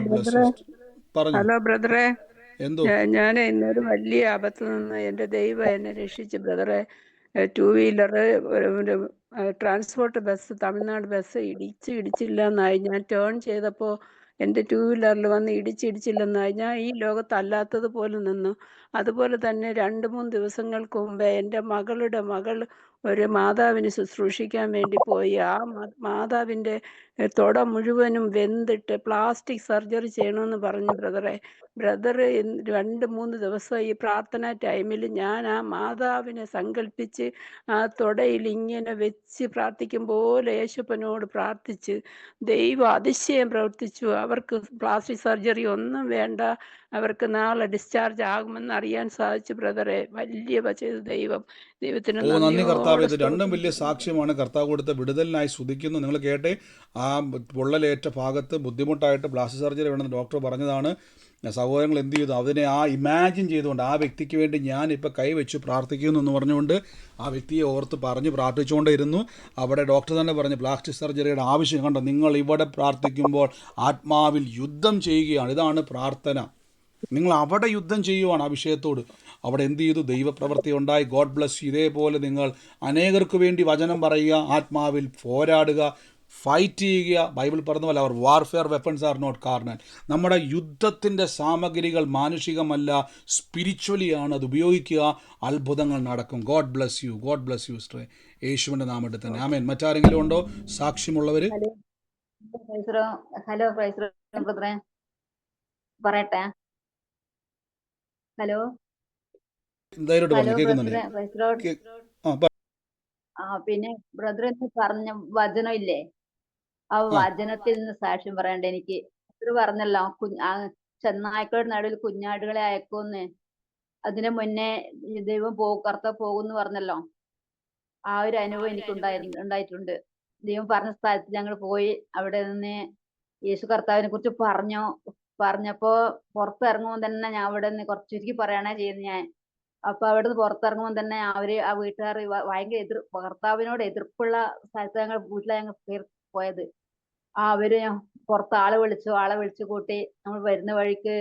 പറഞ്ഞു?
ഹലോ ബ്രദറെ
എന്തോ?
ഞാൻ ഇന്നൊരു വലിയ ആപത്തിൽ നിന്ന് എന്റെ ദൈവം എന്നെ രക്ഷിച്ചു ബ്രദറെ two wheeler transport bus Tamil Nadu bus ഇടിച്ച് ഇടിച്ചില്ല എന്നായി ഞാൻ ടേൺ ചെയ്തപ്പോൾ എന്റെ ടൂ വീലറിൽ വന്ന് ഇടിച്ചിടിച്ചില്ലെന്ന് ഞാൻ ഈ ലോകത്തല്ലാത്തത് പോലെ നിന്നു. അതുപോലെ തന്നെ രണ്ട് മൂന്ന് ദിവസങ്ങൾക്ക് മുമ്പേ എന്റെ മകളുടെ മകൾ ഒരു മാതാവിന് ശുശ്രൂഷിക്കാൻ വേണ്ടി പോയി. ആ മാതാവിന്റെ മാതാവിന്റെ തുട മുഴുവനും വെന്തിട്ട് പ്ലാസ്റ്റിക് സർജറി ചെയ്യണമെന്ന് പറഞ്ഞു ബ്രദറെ. ബ്രദർ രണ്ട് മൂന്ന് ദിവസം ഈ പ്രാർത്ഥന ടൈമിൽ ഞാൻ ആ മാതാവിനെ സങ്കല്പിച്ച് ആ തുടയിൽ ഇങ്ങനെ വെച്ച് പ്രാർത്ഥിക്കും പോലെ യേശുപ്പനോട് പ്രാർത്ഥിച്ച് ദൈവം അതിശയം പ്രവർത്തിച്ചു. അവർക്ക് പ്ലാസ്റ്റിക് സർജറി ഒന്നും വേണ്ട. അവർക്ക് നാളെ ഡിസ്ചാർജ് ആകുമെന്ന് അറിയാൻ സാധിച്ചു ബ്രദറെ. വലിയ ചെയ്തു ദൈവം. ദൈവത്തിന്
നന്ദി കർത്താവ് ഇത് രണ്ടും വലിയ സാക്ഷ്യമാണ്. കർത്താവ് കൊടുത്ത വിടുതലിനായി സ്തുതിക്കുന്നു. നിങ്ങൾ കേട്ടെ ആ പൊള്ളലേറ്റ ഭാഗത്ത് ബുദ്ധിമുട്ടായിട്ട് പ്ലാസ്റ്റിക് സർജറി വേണമെന്ന് ഡോക്ടർ പറഞ്ഞതാണ്. സഹോദരങ്ങൾ എന്ത് ചെയ്തു? അതിനെ ആ ഇമാജിൻ ചെയ്തുകൊണ്ട് ആ വ്യക്തിക്ക് വേണ്ടി ഞാൻ ഇപ്പോൾ കൈവച്ച് പ്രാർത്ഥിക്കുന്നു എന്ന് പറഞ്ഞുകൊണ്ട് ആ വ്യക്തിയെ ഓർത്ത് പറഞ്ഞ് പ്രാർത്ഥിച്ചുകൊണ്ടിരുന്നു അവിടെ ഡോക്ടർ തന്നെ പറഞ്ഞു പ്ലാസ്റ്റിക് സർജറിയുടെ ആവശ്യം കണ്ടോ? നിങ്ങൾ ഇവിടെ പ്രാർത്ഥിക്കുമ്പോൾ ആത്മാവിൽ യുദ്ധം ചെയ്യുകയാണ്. ഇതാണ് പ്രാർത്ഥന. നിങ്ങൾ അവിടെ യുദ്ധം ചെയ്യുവാണ് ആ വിഷയത്തോട് അവിടെ എന്ത് ചെയ്തു ദൈവപ്രവൃത്തി ഉണ്ടായി ഗോഡ് ബ്ലസ് ഇതേപോലെ നിങ്ങൾ അനേകർക്ക് വേണ്ടി വചനം പറയുക ആത്മാവിൽ പോരാടുക ഫൈറ്റ് ചെയ്യുക ബൈബിൾ പറഞ്ഞ പോലെ അവർ warfare weapons are not carnal നമ്മുടെ യുദ്ധത്തിന്റെ സാമഗ്രികൾ മാനുഷികമല്ല സ്പിരിച്വലിയാണ് അത് ഉപയോഗിക്കുക അത്ഭുതങ്ങൾ നടക്കും God bless you God bless you stray യേശുവിന്റെ നാമത്തിൽ തന്നെ ആമേൻ മറ്റാരെങ്കിലും ഉണ്ടോ സാക്ഷ്യമുള്ളവർ
ഹലോ പറയട്ടെ ഹലോ?
ആ
പിന്നെ ബ്രദർ എന്ന് പറഞ്ഞ വചനം ഇല്ലേ? ആ വചനത്തിൽ നിന്ന് സാക്ഷ്യം പറയണ്ട എനിക്ക് ബ്രദർ പറഞ്ഞല്ലോ ചെന്നായ്ക്കളുടെ നടുവിൽ കുഞ്ഞാടുകളെ അയക്കുമെന്ന്. അതിനു മുന്നേ ദൈവം പോകും പോകുമെന്ന് പറഞ്ഞല്ലോ. ആ ഒരു അനുഭവം എനിക്ക് ഉണ്ടായിരുന്നു ഉണ്ടായിട്ടുണ്ട്. ദൈവം പറഞ്ഞ സ്ഥലത്ത് ഞങ്ങൾ പോയി അവിടെ നിന്ന് യേശു കർത്താവിനെ കുറിച്ച് പറഞ്ഞു പറഞ്ഞപ്പോ പുറത്തിറങ്ങുമ്പോൾ തന്നെ ഞാൻ അവിടെ നിന്ന് കുറച്ച് ചുരുക്കി പറയണേ ചെയ്യുന്നത് ഞാൻ. അപ്പൊ അവിടെ നിന്ന് പുറത്തിറങ്ങുമ്പോൾ തന്നെ അവർ ആ വീട്ടുകാർ ഭയങ്കര എതിർ ഭർത്താവിനോട് എതിർപ്പുള്ള സ്ഥലത്ത് ഞങ്ങൾ വീട്ടിലാണ് ഞങ്ങൾ പോയത്. ആ അവർ പുറത്ത് ആളെ വിളിച്ചു ആളെ വിളിച്ചു കൂട്ടി നമ്മൾ വരുന്ന വഴിക്ക്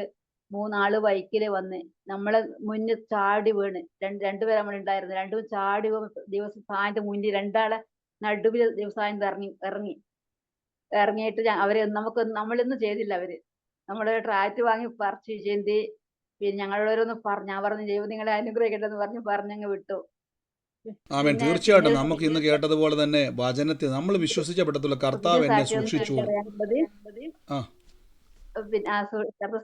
മൂന്നാൾ ബൈക്കിൽ വന്ന് നമ്മളെ മുന്നിൽ ചാടി വീണ്. രണ്ട് രണ്ടുപേരെ നമ്മൾ ഉണ്ടായിരുന്നു രണ്ടും ചാടി ദിവസം സായന്റെ മുന്നിൽ രണ്ടാളെ നടുവിൽ ദിവസം ഇറങ്ങി ഇറങ്ങി. ഇറങ്ങിയിട്ട് അവരെ നമുക്ക് നമ്മളിന്ന് ചെയ്തില്ല അവർ. നമ്മൾ ട്രാറ്റ് വാങ്ങി പറിച്ചു ചെന്തി. പിന്നെ ഞങ്ങളോടൊന്ന് പറഞ്ഞു ഞാൻ പറഞ്ഞു ദൈവം നിങ്ങളെ അനുഗ്രഹിക്കട്ടെ എന്ന് പറഞ്ഞു പറഞ്ഞങ്ങ് വിട്ടു.
ആമേൻ. തീർച്ചയായിട്ടും നമുക്ക് ഇന്ന് കേട്ടതുപോലെ തന്നെ വചനത്തെ നമ്മൾ വിശ്വസിച്ച വിശ്വസിച്ചപ്പെടത്തുള്ള കർത്താവ് എന്നെ സൂക്ഷിച്ചു.
പിന്നെ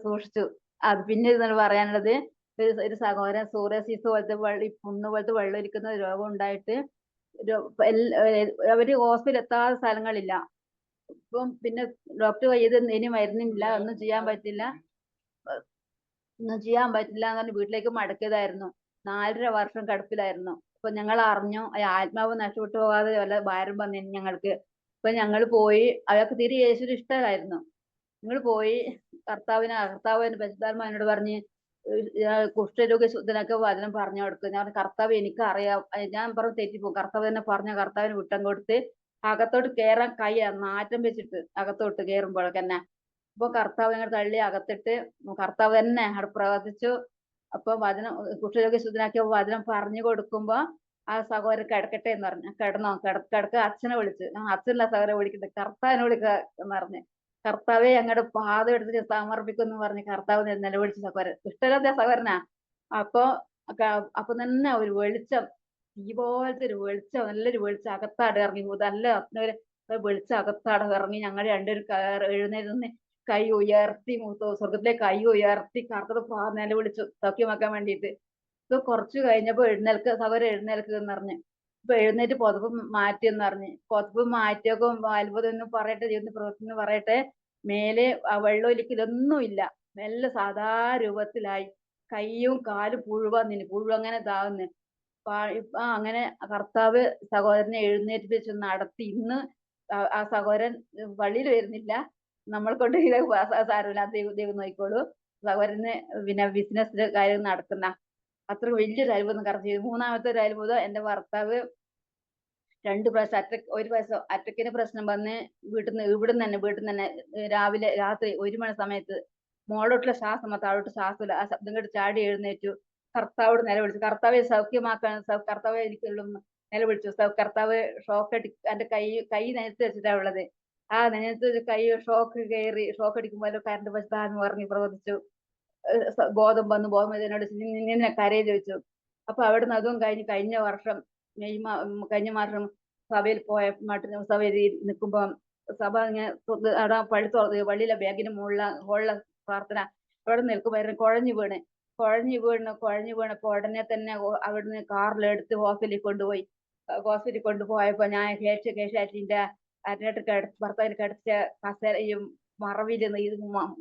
സൂക്ഷിച്ചു. അത് പിന്നെ ഇതെന്ന് പറയാനുള്ളത് ഒരു ഒരു സഹോദരൻ സൂര്യസീസ് പോലത്തെ വെള്ളം പുണ്ണ് പോലത്തെ വെള്ളം ഇരിക്കുന്ന രോഗം ഉണ്ടായിട്ട് അവർ ഹോസ്പിറ്റലിൽ എത്താത്ത സ്ഥലങ്ങളില്ല. ഇപ്പം പിന്നെ ഡോക്ടർ ഇത് ഇനി മരുന്നില്ല ഒന്നും ചെയ്യാൻ പറ്റില്ല. ഒന്നും ചെയ്യാൻ പറ്റില്ല എന്ന് പറഞ്ഞ് വീട്ടിലേക്ക് മടക്കിയതായിരുന്നു. നാലര വർഷം കിടപ്പിലായിരുന്നു. അപ്പൊ ഞങ്ങൾ അറിഞ്ഞു ആത്മാവ് നഷ്ടപ്പെട്ടു പോകാതെ വല്ല ഭാരം വന്നിന് ഞങ്ങൾക്ക്. അപ്പൊ ഞങ്ങൾ പോയി അവർക്ക് തിരി യേശുവിന് ഇഷ്ടമായിരുന്നു ഞങ്ങൾ പോയി കർത്താവിനെ കർത്താവിന് പരിശുദ്ധാത്മ എന്നോട് പറഞ്ഞ് കുഷ്ഠരോഗ ശുദ്ധനൊക്കെ വചനം പറഞ്ഞു കൊടുത്തു. ഞാൻ പറഞ്ഞു, കർത്താവ് എനിക്ക് അറിയാം ഞാൻ പറഞ്ഞു തെറ്റിപ്പോകും. കർത്താവ് തന്നെ പറഞ്ഞു കർത്താവിന് വിട്ടം കൊടുത്ത് അകത്തോട്ട് കയറാൻ കൈ നാറ്റം വെച്ചിട്ട് അകത്തോട്ട് കയറുമ്പോഴൊക്കെ തന്നെ. അപ്പൊ കർത്താവ് ഞങ്ങൾ തള്ളി അകത്തിട്ട് കർത്താവ് തന്നെ അവിടെ പ്രവർത്തിച്ചു അപ്പൊ വചനം കുഷ്ഠരോഗി ശുദ്ധനാക്കിയ വചനം പറഞ്ഞു കൊടുക്കുമ്പോ ആ സഹോദരൻ കിടക്കട്ടെ എന്ന് പറഞ്ഞു. കിടന്നോ? കിട കിടക്ക. അച്ഛനെ വിളിച്ച്. അച്ഛനല്ല സഹോദരൻ വിളിക്കുന്നത് കർത്താവിനെ വിളിക്കുക എന്ന് പറഞ്ഞു. കർത്താവെ ഞങ്ങളുടെ പാത എടുത്ത് സമർപ്പിക്കുന്നു പറഞ്ഞ് കർത്താവ് നിലവിളിച്ച സഹോദരൻ. കുഷ്ഠരോഗ സഹോദരനാ. അപ്പൊ അപ്പൊ തന്നെ ഒരു വെളിച്ചം ഈ പോലത്തെ ഒരു വെളിച്ചം നല്ലൊരു വെളിച്ചം അകത്താട് ഇറങ്ങി നല്ല ഒരു വെളിച്ചം അകത്താട് ഇറങ്ങി ഞങ്ങൾ രണ്ടുപേരും എഴുന്നേറ്റ് കൈ ഉയർത്തി മൂത്ത സ്വർഗത്തിലെ കൈ ഉയർത്തി കർത്തത് വിളിച്ചു നിലവിളിച്ചു സൗഖ്യമാക്കാൻ വേണ്ടിയിട്ട്. ഇപ്പൊ കുറച്ചു കഴിഞ്ഞപ്പോ എഴുന്നേൽക്ക് സഹോദരൻ എഴുന്നേൽക്കുക എന്ന് പറഞ്ഞു. ഇപ്പൊ എഴുന്നേറ്റ് പുതപ്പ് മാറ്റി എന്ന് പറഞ്ഞു. പുതപ്പ് മാറ്റിയൊക്കെ അത്ഭുതം എന്ന് പറയട്ടെ ജീവിത പ്രവർത്തനം പറയട്ടെ. മേലെ ആ വെള്ളം ഒലിക്കലൊന്നും ഇല്ല മെല്ലെ സാധാ രൂപത്തിലായി കൈയും കാലും പുഴുവാ പുഴു അങ്ങനെ ഇതാവുന്നു. അങ്ങനെ കർത്താവ് സഹോദരനെ എഴുന്നേൽപ്പിച്ച് നടത്തി. ഇന്ന് ആ- സഹോദരൻ പള്ളിയിൽ വരുന്നില്ല. നമ്മൾ കൊണ്ട് സാരമില്ല. ദൈവം നോക്കിക്കോളൂ. സഹോദരന് പിന്നെ ബിസിനസ്സിന്റെ കാര്യം നടക്കുന്ന അത്ര വലിയൊരു അത്ഭുതം കറക്റ്റ് ചെയ്തു. മൂന്നാമത്തെ ഒരു അത്ഭുതം എന്റെ ഭർത്താവ് രണ്ട് പ്രാവശ്യം അറ്റ ഒരു പ്രാവശ്യം അറ്റക്കിന് പ്രശ്നം വന്ന് വീട്ടിൽ നിന്ന് ഇവിടെ നിന്ന് തന്നെ വീട്ടിൽ നിന്ന് തന്നെ രാവിലെ രാത്രി ഒരു മണി സമയത്ത് മോളോട്ടുള്ള ശ്വാസം താഴോട്ട് ശ്വാസമില്ല. ആ ശബ്ദം കേട്ട് ചാടി എഴുന്നേറ്റു. കർത്താവോട് നിലവിളിച്ചു. കർത്താവെ സൗഖ്യമാക്കാൻ കർത്താവ് എനിക്കുള്ള നിലവിളിച്ചു. കർത്താവ് ഷോക്ക് അടി എന്റെ കൈ കൈ നിലത്ത് വെച്ചിട്ടാ ഉള്ളത്. ആ വെച്ച് കൈ ഷോക്ക് കയറി ഷോക്ക് അടിക്കുമ്പോൾ കരണ്ട് പശുതാന്ന് പറഞ്ഞ് പ്രവർത്തിച്ചു ബോധം വന്നു. ബോധം എന്നോട് നിന്നെ കരയിൽ വെച്ചു അപ്പൊ അവിടുന്ന് അതും കഴിഞ്ഞ് കഴിഞ്ഞ വർഷം മെയ് കഴിഞ്ഞ മാസം സഭയിൽ പോയ മട്ടിന് സഭയിൽ നിൽക്കുമ്പോൾ സഭ ഇങ്ങനെ അവിടെ തുറന്ന് പള്ളിയിലെ ബാഗിന് മുകളിലെ ഹോളിലെ പ്രാർത്ഥന അവിടെ നിൽക്കുമ്പോൾ കുഴഞ്ഞു വീണ്. കുഴഞ്ഞു വീണ് കുഴഞ്ഞു വീണപ്പോ ഉടനെ തന്നെ അവിടുന്ന് കാറിലെടുത്ത് ഹോസ്പിറ്റലിൽ കൊണ്ടുപോയി. ഹോസ്പിറ്റലിൽ കൊണ്ടുപോയപ്പോ ഞാൻ കേശ കേശാറ്റിന്റെ അരട്ട് കിട ഭർത്താവിന് കിടച്ച കസേരയും മറവിൽ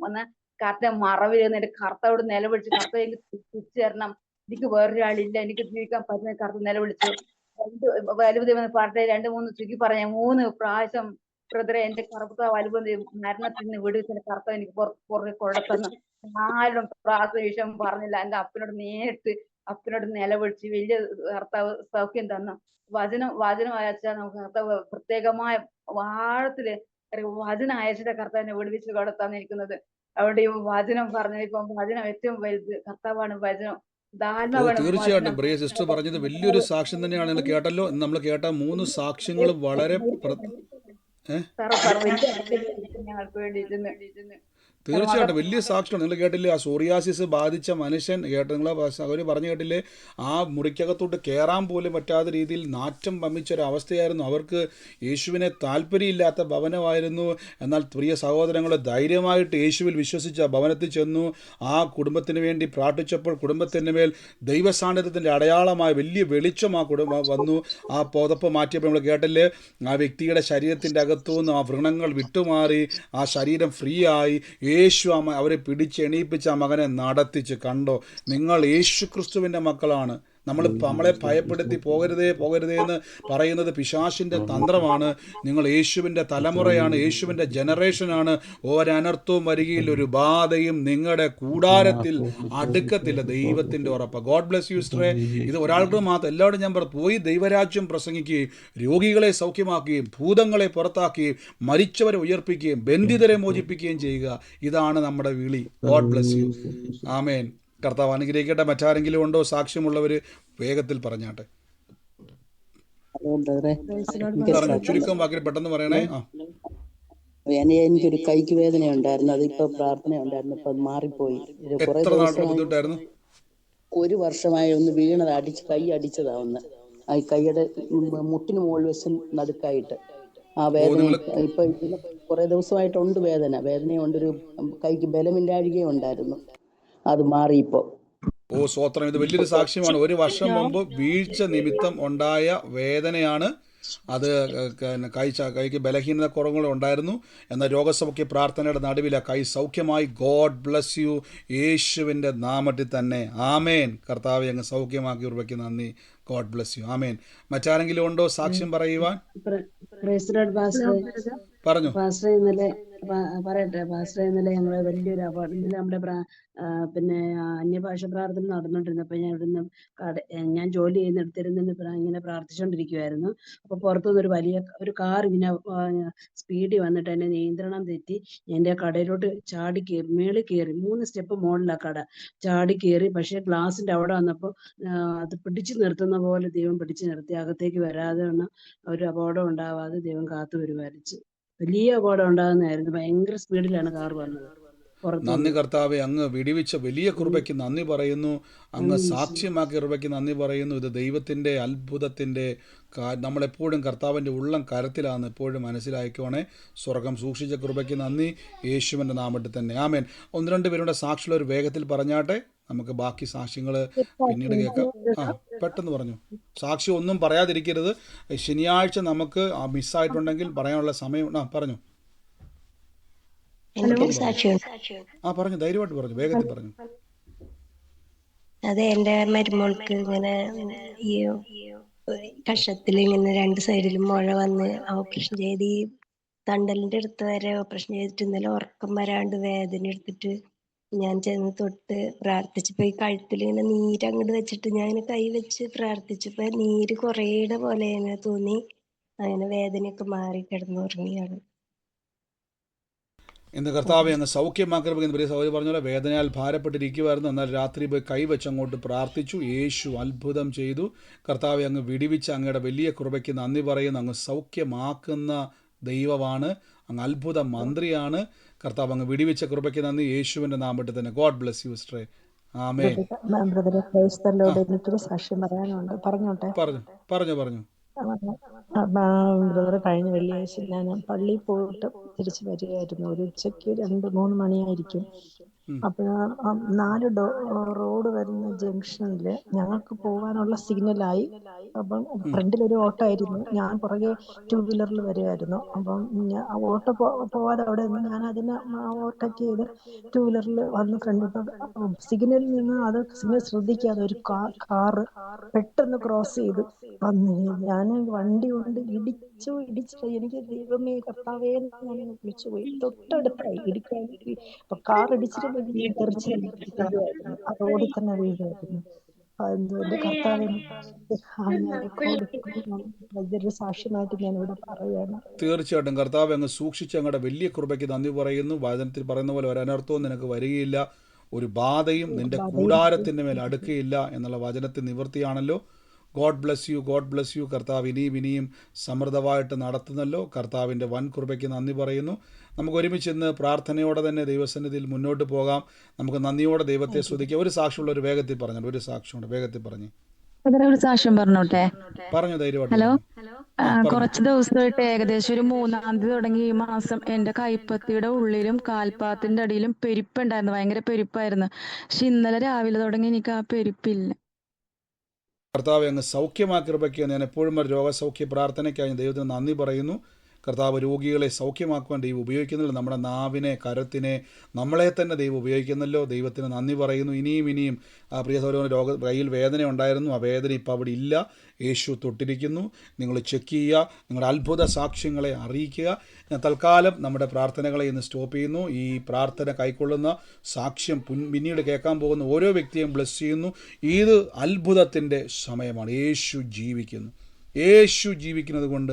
വന്ന് കറക്റ്റ് മറവിൽ നിന്നിട്ട് കർത്താവോട് നിലവിളിച്ച് കർത്താവ് എനിക്ക് തിരിച്ചു തരണം. എനിക്ക് വേറൊരാളില്ല എനിക്ക് ജീവിക്കാൻ പറ്റുന്ന കർത്താവ് നിലവിളിച്ചു. രണ്ട് വലുത് പറഞ്ഞ രണ്ട് മൂന്ന് ചുരുക്കി പറഞ്ഞ മൂന്ന് പ്രാവശ്യം ബ്രദറെ എന്റെ അത്ഭുതം ചെയ്യും. മരണത്തിൽ നിന്ന് വിടുവിച്ച കർത്താവ് എനിക്ക് പുറകെ കൊടുത്തെന്ന് ആരും പ്രാർത്ഥന വിഷയം പറഞ്ഞില്ല. എന്റെ അപ്പനോട് നേരിട്ട് അപ്പനോട് നിലവിളിച്ച് വലിയ കർത്താവ് സൗഖ്യം തന്ന. വചനം വചനം അയച്ചാൽ നമുക്ക് കർത്താവ് പ്രത്യേകമായ വാഴത്തിൽ വചനം അയച്ചിട്ട് കർത്താവിനെ വിടുവിച്ച് കൊടുത്താന്ന് ഇരിക്കുന്നത് അതുകൊണ്ട് ഈ വചനം പറഞ്ഞു ഇപ്പം വചനം ഏറ്റവും വലുത് കർത്താവാണ് വചനം.
തീർച്ചയായിട്ടും. പ്രിയ സിസ്റ്റർ പറഞ്ഞത് വലിയൊരു സാക്ഷ്യം തന്നെയാണ്. നിങ്ങൾ കേട്ടല്ലോ? നമ്മൾ കേട്ട മൂന്ന് സാക്ഷ്യങ്ങളും വളരെ
ഞങ്ങൾക്ക് വേണ്ടിയിരുന്നു
തീർച്ചയായിട്ടും. വലിയ സാക്ഷ്യമാണ് നിങ്ങൾ കേട്ടില്ലേ? ആ സോറിയാസിസ് ബാധിച്ച മനുഷ്യൻ കേട്ട് നിങ്ങൾ അവർ പറഞ്ഞു കേട്ടില്ലേ? ആ മുറിക്കകത്തോട്ട് കയറാൻ പോലും പറ്റാത്ത രീതിയിൽ നാറ്റം അവസ്ഥയായിരുന്നു. അവർക്ക് യേശുവിനെ താല്പര്യമില്ലാത്ത ഭവനമായിരുന്നു. എന്നാൽ പ്രിയ സഹോദരങ്ങൾ ധൈര്യമായിട്ട് യേശുവിൽ വിശ്വസിച്ച ഭവനത്തിൽ ചെന്നു. ആ കുടുംബത്തിന് വേണ്ടി പ്രാർത്ഥിച്ചപ്പോൾ കുടുംബത്തിന്റെ മേൽ ദൈവസാന്നിധ്യത്തിന്റെ അടയാളമായ വലിയ വെളിച്ചം ആ കുടുംബം വന്നു. ആ പുതപ്പ് മാറ്റിയപ്പോൾ നമ്മൾ കേട്ടില്ലേ? ആ വ്യക്തിയുടെ ശരീരത്തിന്റെ അകത്തുനിന്ന് ആ വ്രണങ്ങൾ വിട്ടുമാറി. ആ ശരീരം ഫ്രീ ആയി യേശു അവരെ പിടിച്ച് എണീപ്പിച്ച് മകനെ നടത്തിച്ച് കണ്ടോ? നിങ്ങൾ യേശു ക്രിസ്തുവിന്റെ മക്കളാണ്. നമ്മൾ നമ്മളെ ഭയപ്പെടുത്തി പോകരുതേ പോകരുതേ എന്ന് പറയുന്നത് പിശാശിന്റെ തന്ത്രമാണ്. നിങ്ങൾ യേശുവിന്റെ തലമുറയാണ് യേശുവിന്റെ ജനറേഷനാണ്. ഒരനർത്ഥവും വരികയിൽ ഒരു ബാധയും നിങ്ങളുടെ കൂടാരത്തിൽ അടുക്കത്തില്ല ദൈവത്തിന്റെ ഉറപ്പ്. ഗോഡ് ബ്ലെസ് യു സ്ട്രേ ഇത് ഒരാൾക്ക് മാത്രം എല്ലാവരും ഞാൻ പറഞ്ഞു പോയി ദൈവരാജ്യം പ്രസംഗിക്കുകയും രോഗികളെ സൗഖ്യമാക്കുകയും ഭൂതങ്ങളെ പുറത്താക്കുകയും മരിച്ചവരെ ഉയർപ്പിക്കുകയും ബന്ധിതരെ മോചിപ്പിക്കുകയും ചെയ്യുക. ഇതാണ് നമ്മുടെ വിളി. ഗോഡ് ബ്ലെസ് യു ആമേൻ കർത്താവ് അനുഗ്രഹിക്കട്ടെ. മറ്റാരെങ്കിലും ഉണ്ടോ? സാക്ഷ്യമുള്ളവർ വേഗത്തിൽ പറഞ്ഞാട്ടെ. ചുരുക്കം വാക്കിൽ പെട്ടെന്ന് പറയണേ. ആ.
എന്നെ എനിക്കൊരു കൈക്ക് വേദന ഉണ്ടായിരുന്നു. അതിപ്പോ പ്രാർത്ഥന ഉണ്ടായിരുന്നു. ഇപ്പൊ മാറിപ്പോയി.
ബുദ്ധിമുട്ടായിരുന്നു
ഒരു വർഷമായി ഒന്ന് വീണത്. അടിച്ച് കൈ അടിച്ചതാ ഒന്ന്. ആ ഈ കൈയുടെ മുട്ടിന് മുകളിൽ വശം നടുക്കായിട്ട്. ആ വേദന ഇപ്പൊ കുറെ ദിവസമായിട്ടുണ്ട് വേദന. വേദനയുണ്ട്. ഒരു കൈക്ക് ബലമില്ലാഴികയും ഉണ്ടായിരുന്നു അത് മാറി ഇപ്പോ.
ഓ സ്വോത്രം ഇത് വലിയൊരു സാക്ഷ്യമാണ്. ഒരു വർഷം മുമ്പ് വീഴ്ച നിമിത്തം ഉണ്ടായ വേദനയാണ് അത് ക- കൈക്ക് ബലഹീനത കുറവുകൾ ഉണ്ടായിരുന്നു. എന്ന രോഗസൗഖ്യ പ്രാർത്ഥനയുടെ നടുവിൽ കൈ സൗഖ്യമായി ഗോഡ് ബ്ലസ് യു യേശുവിന്റെ നാമത്തിൽ തന്നെ. ആമേൻ. കർത്താവെ അങ്ങ് സൗഖ്യമാക്കി ഉറവയ്ക്ക് നന്ദി. God bless you. ആമേൻ. മറ്റാരെങ്കിലും ഉണ്ടോ സാക്ഷ്യം പറയുവാൻ? പറഞ്ഞു.
ഇന്നലെ പറയട്ടെ. പാസ്റ്റർ ഇന്നലെ ഞങ്ങൾ വലിയൊരു ഇന്നലെ നമ്മുടെ പിന്നെ അന്യഭാഷ പ്രാർത്ഥന നടന്നുകൊണ്ടിരുന്നപ്പോ ഞാൻ ഇവിടുന്ന് ഞാൻ ജോലി ചെയ്യുന്നിടത്തിരുന്ന് ഇങ്ങനെ പ്രാർത്ഥിച്ചുകൊണ്ടിരിക്കുവായിരുന്നു അപ്പൊ പുറത്തുനിന്ന് ഒരു വലിയ ഒരു കാർ ഇങ്ങനെ സ്പീഡിൽ വന്നിട്ട് എന്നെ നിയന്ത്രണം തെറ്റി എന്റെ കടയിലോട്ട് ചാടി കയറി മേളിൽ കയറി മൂന്ന് സ്റ്റെപ്പ് മുകളിലാ കട. ചാടി കയറി പക്ഷെ ഗ്ലാസിന്റെ അവിടെ വന്നപ്പോ അത് പിടിച്ചു നിർത്തുന്ന പോലെ ദൈവം പിടിച്ചു നിർത്തി. അകത്തേക്ക് വരാതെ ഒരു അപകടം ഉണ്ടാവാതെ ദൈവം കാത്തു പരിപാലിച്ചു വലിയ അപകടം ഉണ്ടാകുന്നതായിരുന്നു. ഭയങ്കര സ്പീഡിലാണ് കാർ വന്നത്.
നന്ദി കർത്താവെ അങ്ങ് വിടിവിച്ച വലിയ കൃപയ്ക്ക് നന്ദി പറയുന്നു. അങ്ങ്. സാക്ഷ്യമാക്കിയ കൃപയ്ക്ക് നന്ദി പറയുന്നു. ഇത് ദൈവത്തിന്റെ അത്ഭുതത്തിന്റെ നമ്മളെപ്പോഴും കർത്താവിന്റെ ഉള്ളം കരത്തിലാണെന്ന് എപ്പോഴും മനസ്സിലാക്കിക്കോണേ സ്വർഗം സൂക്ഷിച്ച കൃപയ്ക്ക് നന്ദി. യേശുവിന്റെ നാമത്തിൽ തന്നെ. ആമേൻ. ഒന്ന് രണ്ട് പേരുടെ സാക്ഷികൾ ഒരു വേഗത്തിൽ പറഞ്ഞാട്ടെ? നമുക്ക് ബാക്കി സാക്ഷ്യങ്ങൾ പിന്നീട് കേൾക്കാം. ആ പെട്ടെന്ന് പറഞ്ഞു. സാക്ഷി ഒന്നും പറയാതിരിക്കരുത്. ശനിയാഴ്ച നമുക്ക് മിസ്സായിട്ടുണ്ടെങ്കിൽ പറയാനുള്ള സമയം ആ പറഞ്ഞു. ആ പറഞ്ഞു. ധൈര്യമായിട്ട് പറഞ്ഞു. വേഗത്തിൽ പറഞ്ഞു.
അതെ എന്റെ മരുമോൾക്ക് ഇങ്ങനെ ഈ കഷത്തിൽ ഇങ്ങനെ രണ്ട് സൈഡിലും മുഴ വന്ന് ഓപ്പറേഷൻ ചെയ്ത് ഈ തണ്ടലിന്റെ അടുത്ത് വരെ ഓപ്പറേഷൻ ചെയ്തിട്ട് ഇന്നലെ ഉറക്കം വരാണ്ട് വേദന എടുത്തിട്ട് ഞാൻ ചെന്ന് തൊട്ട് പ്രാർത്ഥിച്ചപ്പോ ഈ കഴുത്തിൽ ഇങ്ങനെ നീര് അങ്ങോട്ട് വെച്ചിട്ട് ഞാൻ ഇങ്ങനെ കൈ വെച്ച് പ്രാർത്ഥിച്ചപ്പോ നീര് കുറേയുടെ പോലെ ഇങ്ങനെ തോന്നി. അങ്ങനെ വേദനയൊക്കെ മാറി കിടന്നുറങ്ങിയാണ്
ഇന്ന് കർത്താവ് എന്ന് സൗഖ്യമാക്കുന്ന പ്രിയ സഹോദരി പറഞ്ഞ പോലെ വേദനയാൽ ഭാരപ്പെട്ടിരിക്കുമായിരുന്നു എന്നാൽ രാത്രി പോയി കൈവച്ച് അങ്ങോട്ട് പ്രാർത്ഥിച്ചു. യേശു അത്ഭുതം ചെയ്തു. കർത്താവെ അങ്ങ് വിടിവിച്ച് അങ്ങയുടെ വലിയ കൃപയ്ക്ക് നന്ദി പറയുന്നു. അങ്ങ് സൗഖ്യമാക്കുന്ന ദൈവമാണ്. അങ്ങ് അത്ഭുത മന്ത്രിയാണ്. കർത്താവ് അങ്ങ് വിടിവെച്ച കൃപയ്ക്ക് നന്ദി. യേശുവിന്റെ നാമത്തിൽ തന്നെ. ഗോഡ് ബ്ലെസ് യു സ്ട്രേ ആമേ
ബ്രദറെ ക്രൈസ്തലോട് എനിക്കൊരു സാക്ഷ്യം പറയാനുണ്ട്. പറഞ്ഞോട്ടെ?
പറഞ്ഞു പറഞ്ഞു പറഞ്ഞു.
ബ്രദർ കഴിഞ്ഞ വെള്ളിയാഴ്ച ഞാൻ പള്ളിയിൽ പോയിട്ട് തിരിച്ചു വരികയായിരുന്നു. ഒരു ഉച്ചയ്ക്ക് രണ്ട് മൂന്ന് മണിയായിരിക്കും. അപ്പോൾ നാല് ഡോ റോഡ് വരുന്ന ജംഗ്ഷനിൽ ഞങ്ങൾക്ക് പോകാനുള്ള സിഗ്നലായി അപ്പം ഫ്രണ്ടിൽ ഒരു ഓട്ടോ ആയിരുന്നു ഞാൻ പുറകെ ടൂ വീലറിൽ വരുമായിരുന്നു അപ്പം ആ ഓട്ടോ പോവാതെ അവിടെ നിന്ന് ഞാൻ അതിനെ ഓവർടേക്ക് ചെയ്ത് ടൂ വീലറിൽ വന്ന് ഫ്രണ്ടിൽ സിഗ്നലിൽ നിന്ന് അത് സിഗ്നൽ ശ്രദ്ധിക്കാതെ ഒരു കാറ് പെട്ടെന്ന് ക്രോസ് ചെയ്ത് വന്നു ഞാൻ വണ്ടി കൊണ്ട് ഇടിച്ചു ഇടിച്ചു. എനിക്ക് ദൈവമേ കർത്താവേ ഞാൻ വിളിച്ചു പോയി. തൊട്ടടുത്തായി ഇടിക്കാൻ കാർ ഇടിച്ചിട്ട് തെറിച്ച് റോഡിൽ തന്നെ വീഴുമായിരുന്നു എന്തോ എന്റെ കർത്താവിന് ഇതൊരു സാക്ഷ്യമായിട്ട് ഞാൻ ഇവിടെ പറയുകയാണ്.
തീർച്ചയായിട്ടും. കർത്താവ് അങ്ങ് സൂക്ഷിച്ച് അങ്ങയുടെ വലിയ കൃപയ്ക്ക് നന്ദി പറയുന്നു. വചനത്തിൽ പറയുന്ന പോലെ ഒരു അനർത്ഥവും നിനക്ക് വരികയില്ല. ഒരു ബാധയും നിന്റെ കൂടാരത്തിന്റെ മേൽ അടുക്കുകയില്ല എന്നുള്ള വചനത്തിൽ നിവൃത്തിയാണല്ലോ God bless you God bless you. കർത്താവ് ഇനിയും ഇനിയും സമൃദ്ധമായിട്ട് നടത്തുന്നല്ലോ. കർത്താവിന്റെ വൻ കൃപയ്ക്ക് നന്ദി പറയുന്നു. നമുക്ക് ഒരുമിച്ച് ഇന്ന് പ്രാർത്ഥനയോടെ തന്നെ ദൈവസന്നിധിയിൽ മുന്നോട്ട് പോകാം. നമുക്ക് നന്ദിയോടെ ദൈവത്തെ സ്തുതിക്കാം. ഒരു സാക്ഷിയുള്ള ഒരു വേഗത്തിൽ പറഞ്ഞു ഒരു സാക്ഷ്യമുണ്ട് വേഗത്തിൽ പറഞ്ഞു.
ഒരു സാക്ഷ്യം പറഞ്ഞോട്ടെ?
പറഞ്ഞു ധൈര്യമായിട്ട്.
ഹലോ. കുറച്ച് ദിവസമായിട്ട് ഏകദേശം ഒരു മൂന്നാം തീയതി തുടങ്ങി ഈ മാസം. എന്റെ കൈപ്പത്തിയുടെ ഉള്ളിലും കാൽപാത്തിന്റെ അടിയിലും പെരുപ്പുണ്ടായിരുന്നു. ഭയങ്കര പെരുപ്പായിരുന്നു. പക്ഷെ ഇന്നലെ രാവിലെ തുടങ്ങി എനിക്ക് ആ പെരുപ്പില്ല.
കർത്താവ് അങ്ങ് സൗഖ്യമാക്കി കൃപയ്ക്ക് ഞാൻ എപ്പോഴും ഒരു രോഗസൗഖ്യ പ്രാർത്ഥനയ്ക്കായി ദൈവത്തിന് നന്ദി പറയുന്നു. കർത്താവ് രോഗികളെ സൗഖ്യമാക്കുവാൻ ദൈവം ഉപയോഗിക്കുന്നില്ല. നമ്മുടെ നാവിനെ കരത്തിനെ നമ്മളെ തന്നെ ദൈവം ഉപയോഗിക്കുന്നല്ലോ. ദൈവത്തിന് നന്ദി പറയുന്നു. ഇനിയും ഇനിയും ആ പ്രിയ സൗരവന് രോഗ കയ്യിൽ വേദന ഉണ്ടായിരുന്നു. ആ വേദന ഇപ്പോൾ അവിടെ ഇല്ല. യേശു തൊട്ടിരിക്കുന്നു. നിങ്ങൾ ചെക്ക് ചെയ്യുക. നിങ്ങളുടെ അത്ഭുത സാക്ഷ്യങ്ങളെ അറിയിക്കുക. ഞാൻ തൽക്കാലം നമ്മുടെ പ്രാർത്ഥനകളെ ഇന്ന് സ്റ്റോപ്പ് ചെയ്യുന്നു. ഈ പ്രാർത്ഥന കൈക്കൊള്ളുന്ന സാക്ഷ്യം പിന്നീട് കേൾക്കാൻ പോകുന്ന ഓരോ വ്യക്തിയും ബ്ലസ് ചെയ്യുന്നു. ഇത് അത്ഭുതത്തിന്റെ സമയമാണ്. യേശു ജീവിക്കുന്നു. യേശു ജീവിക്കുന്നത് കൊണ്ട്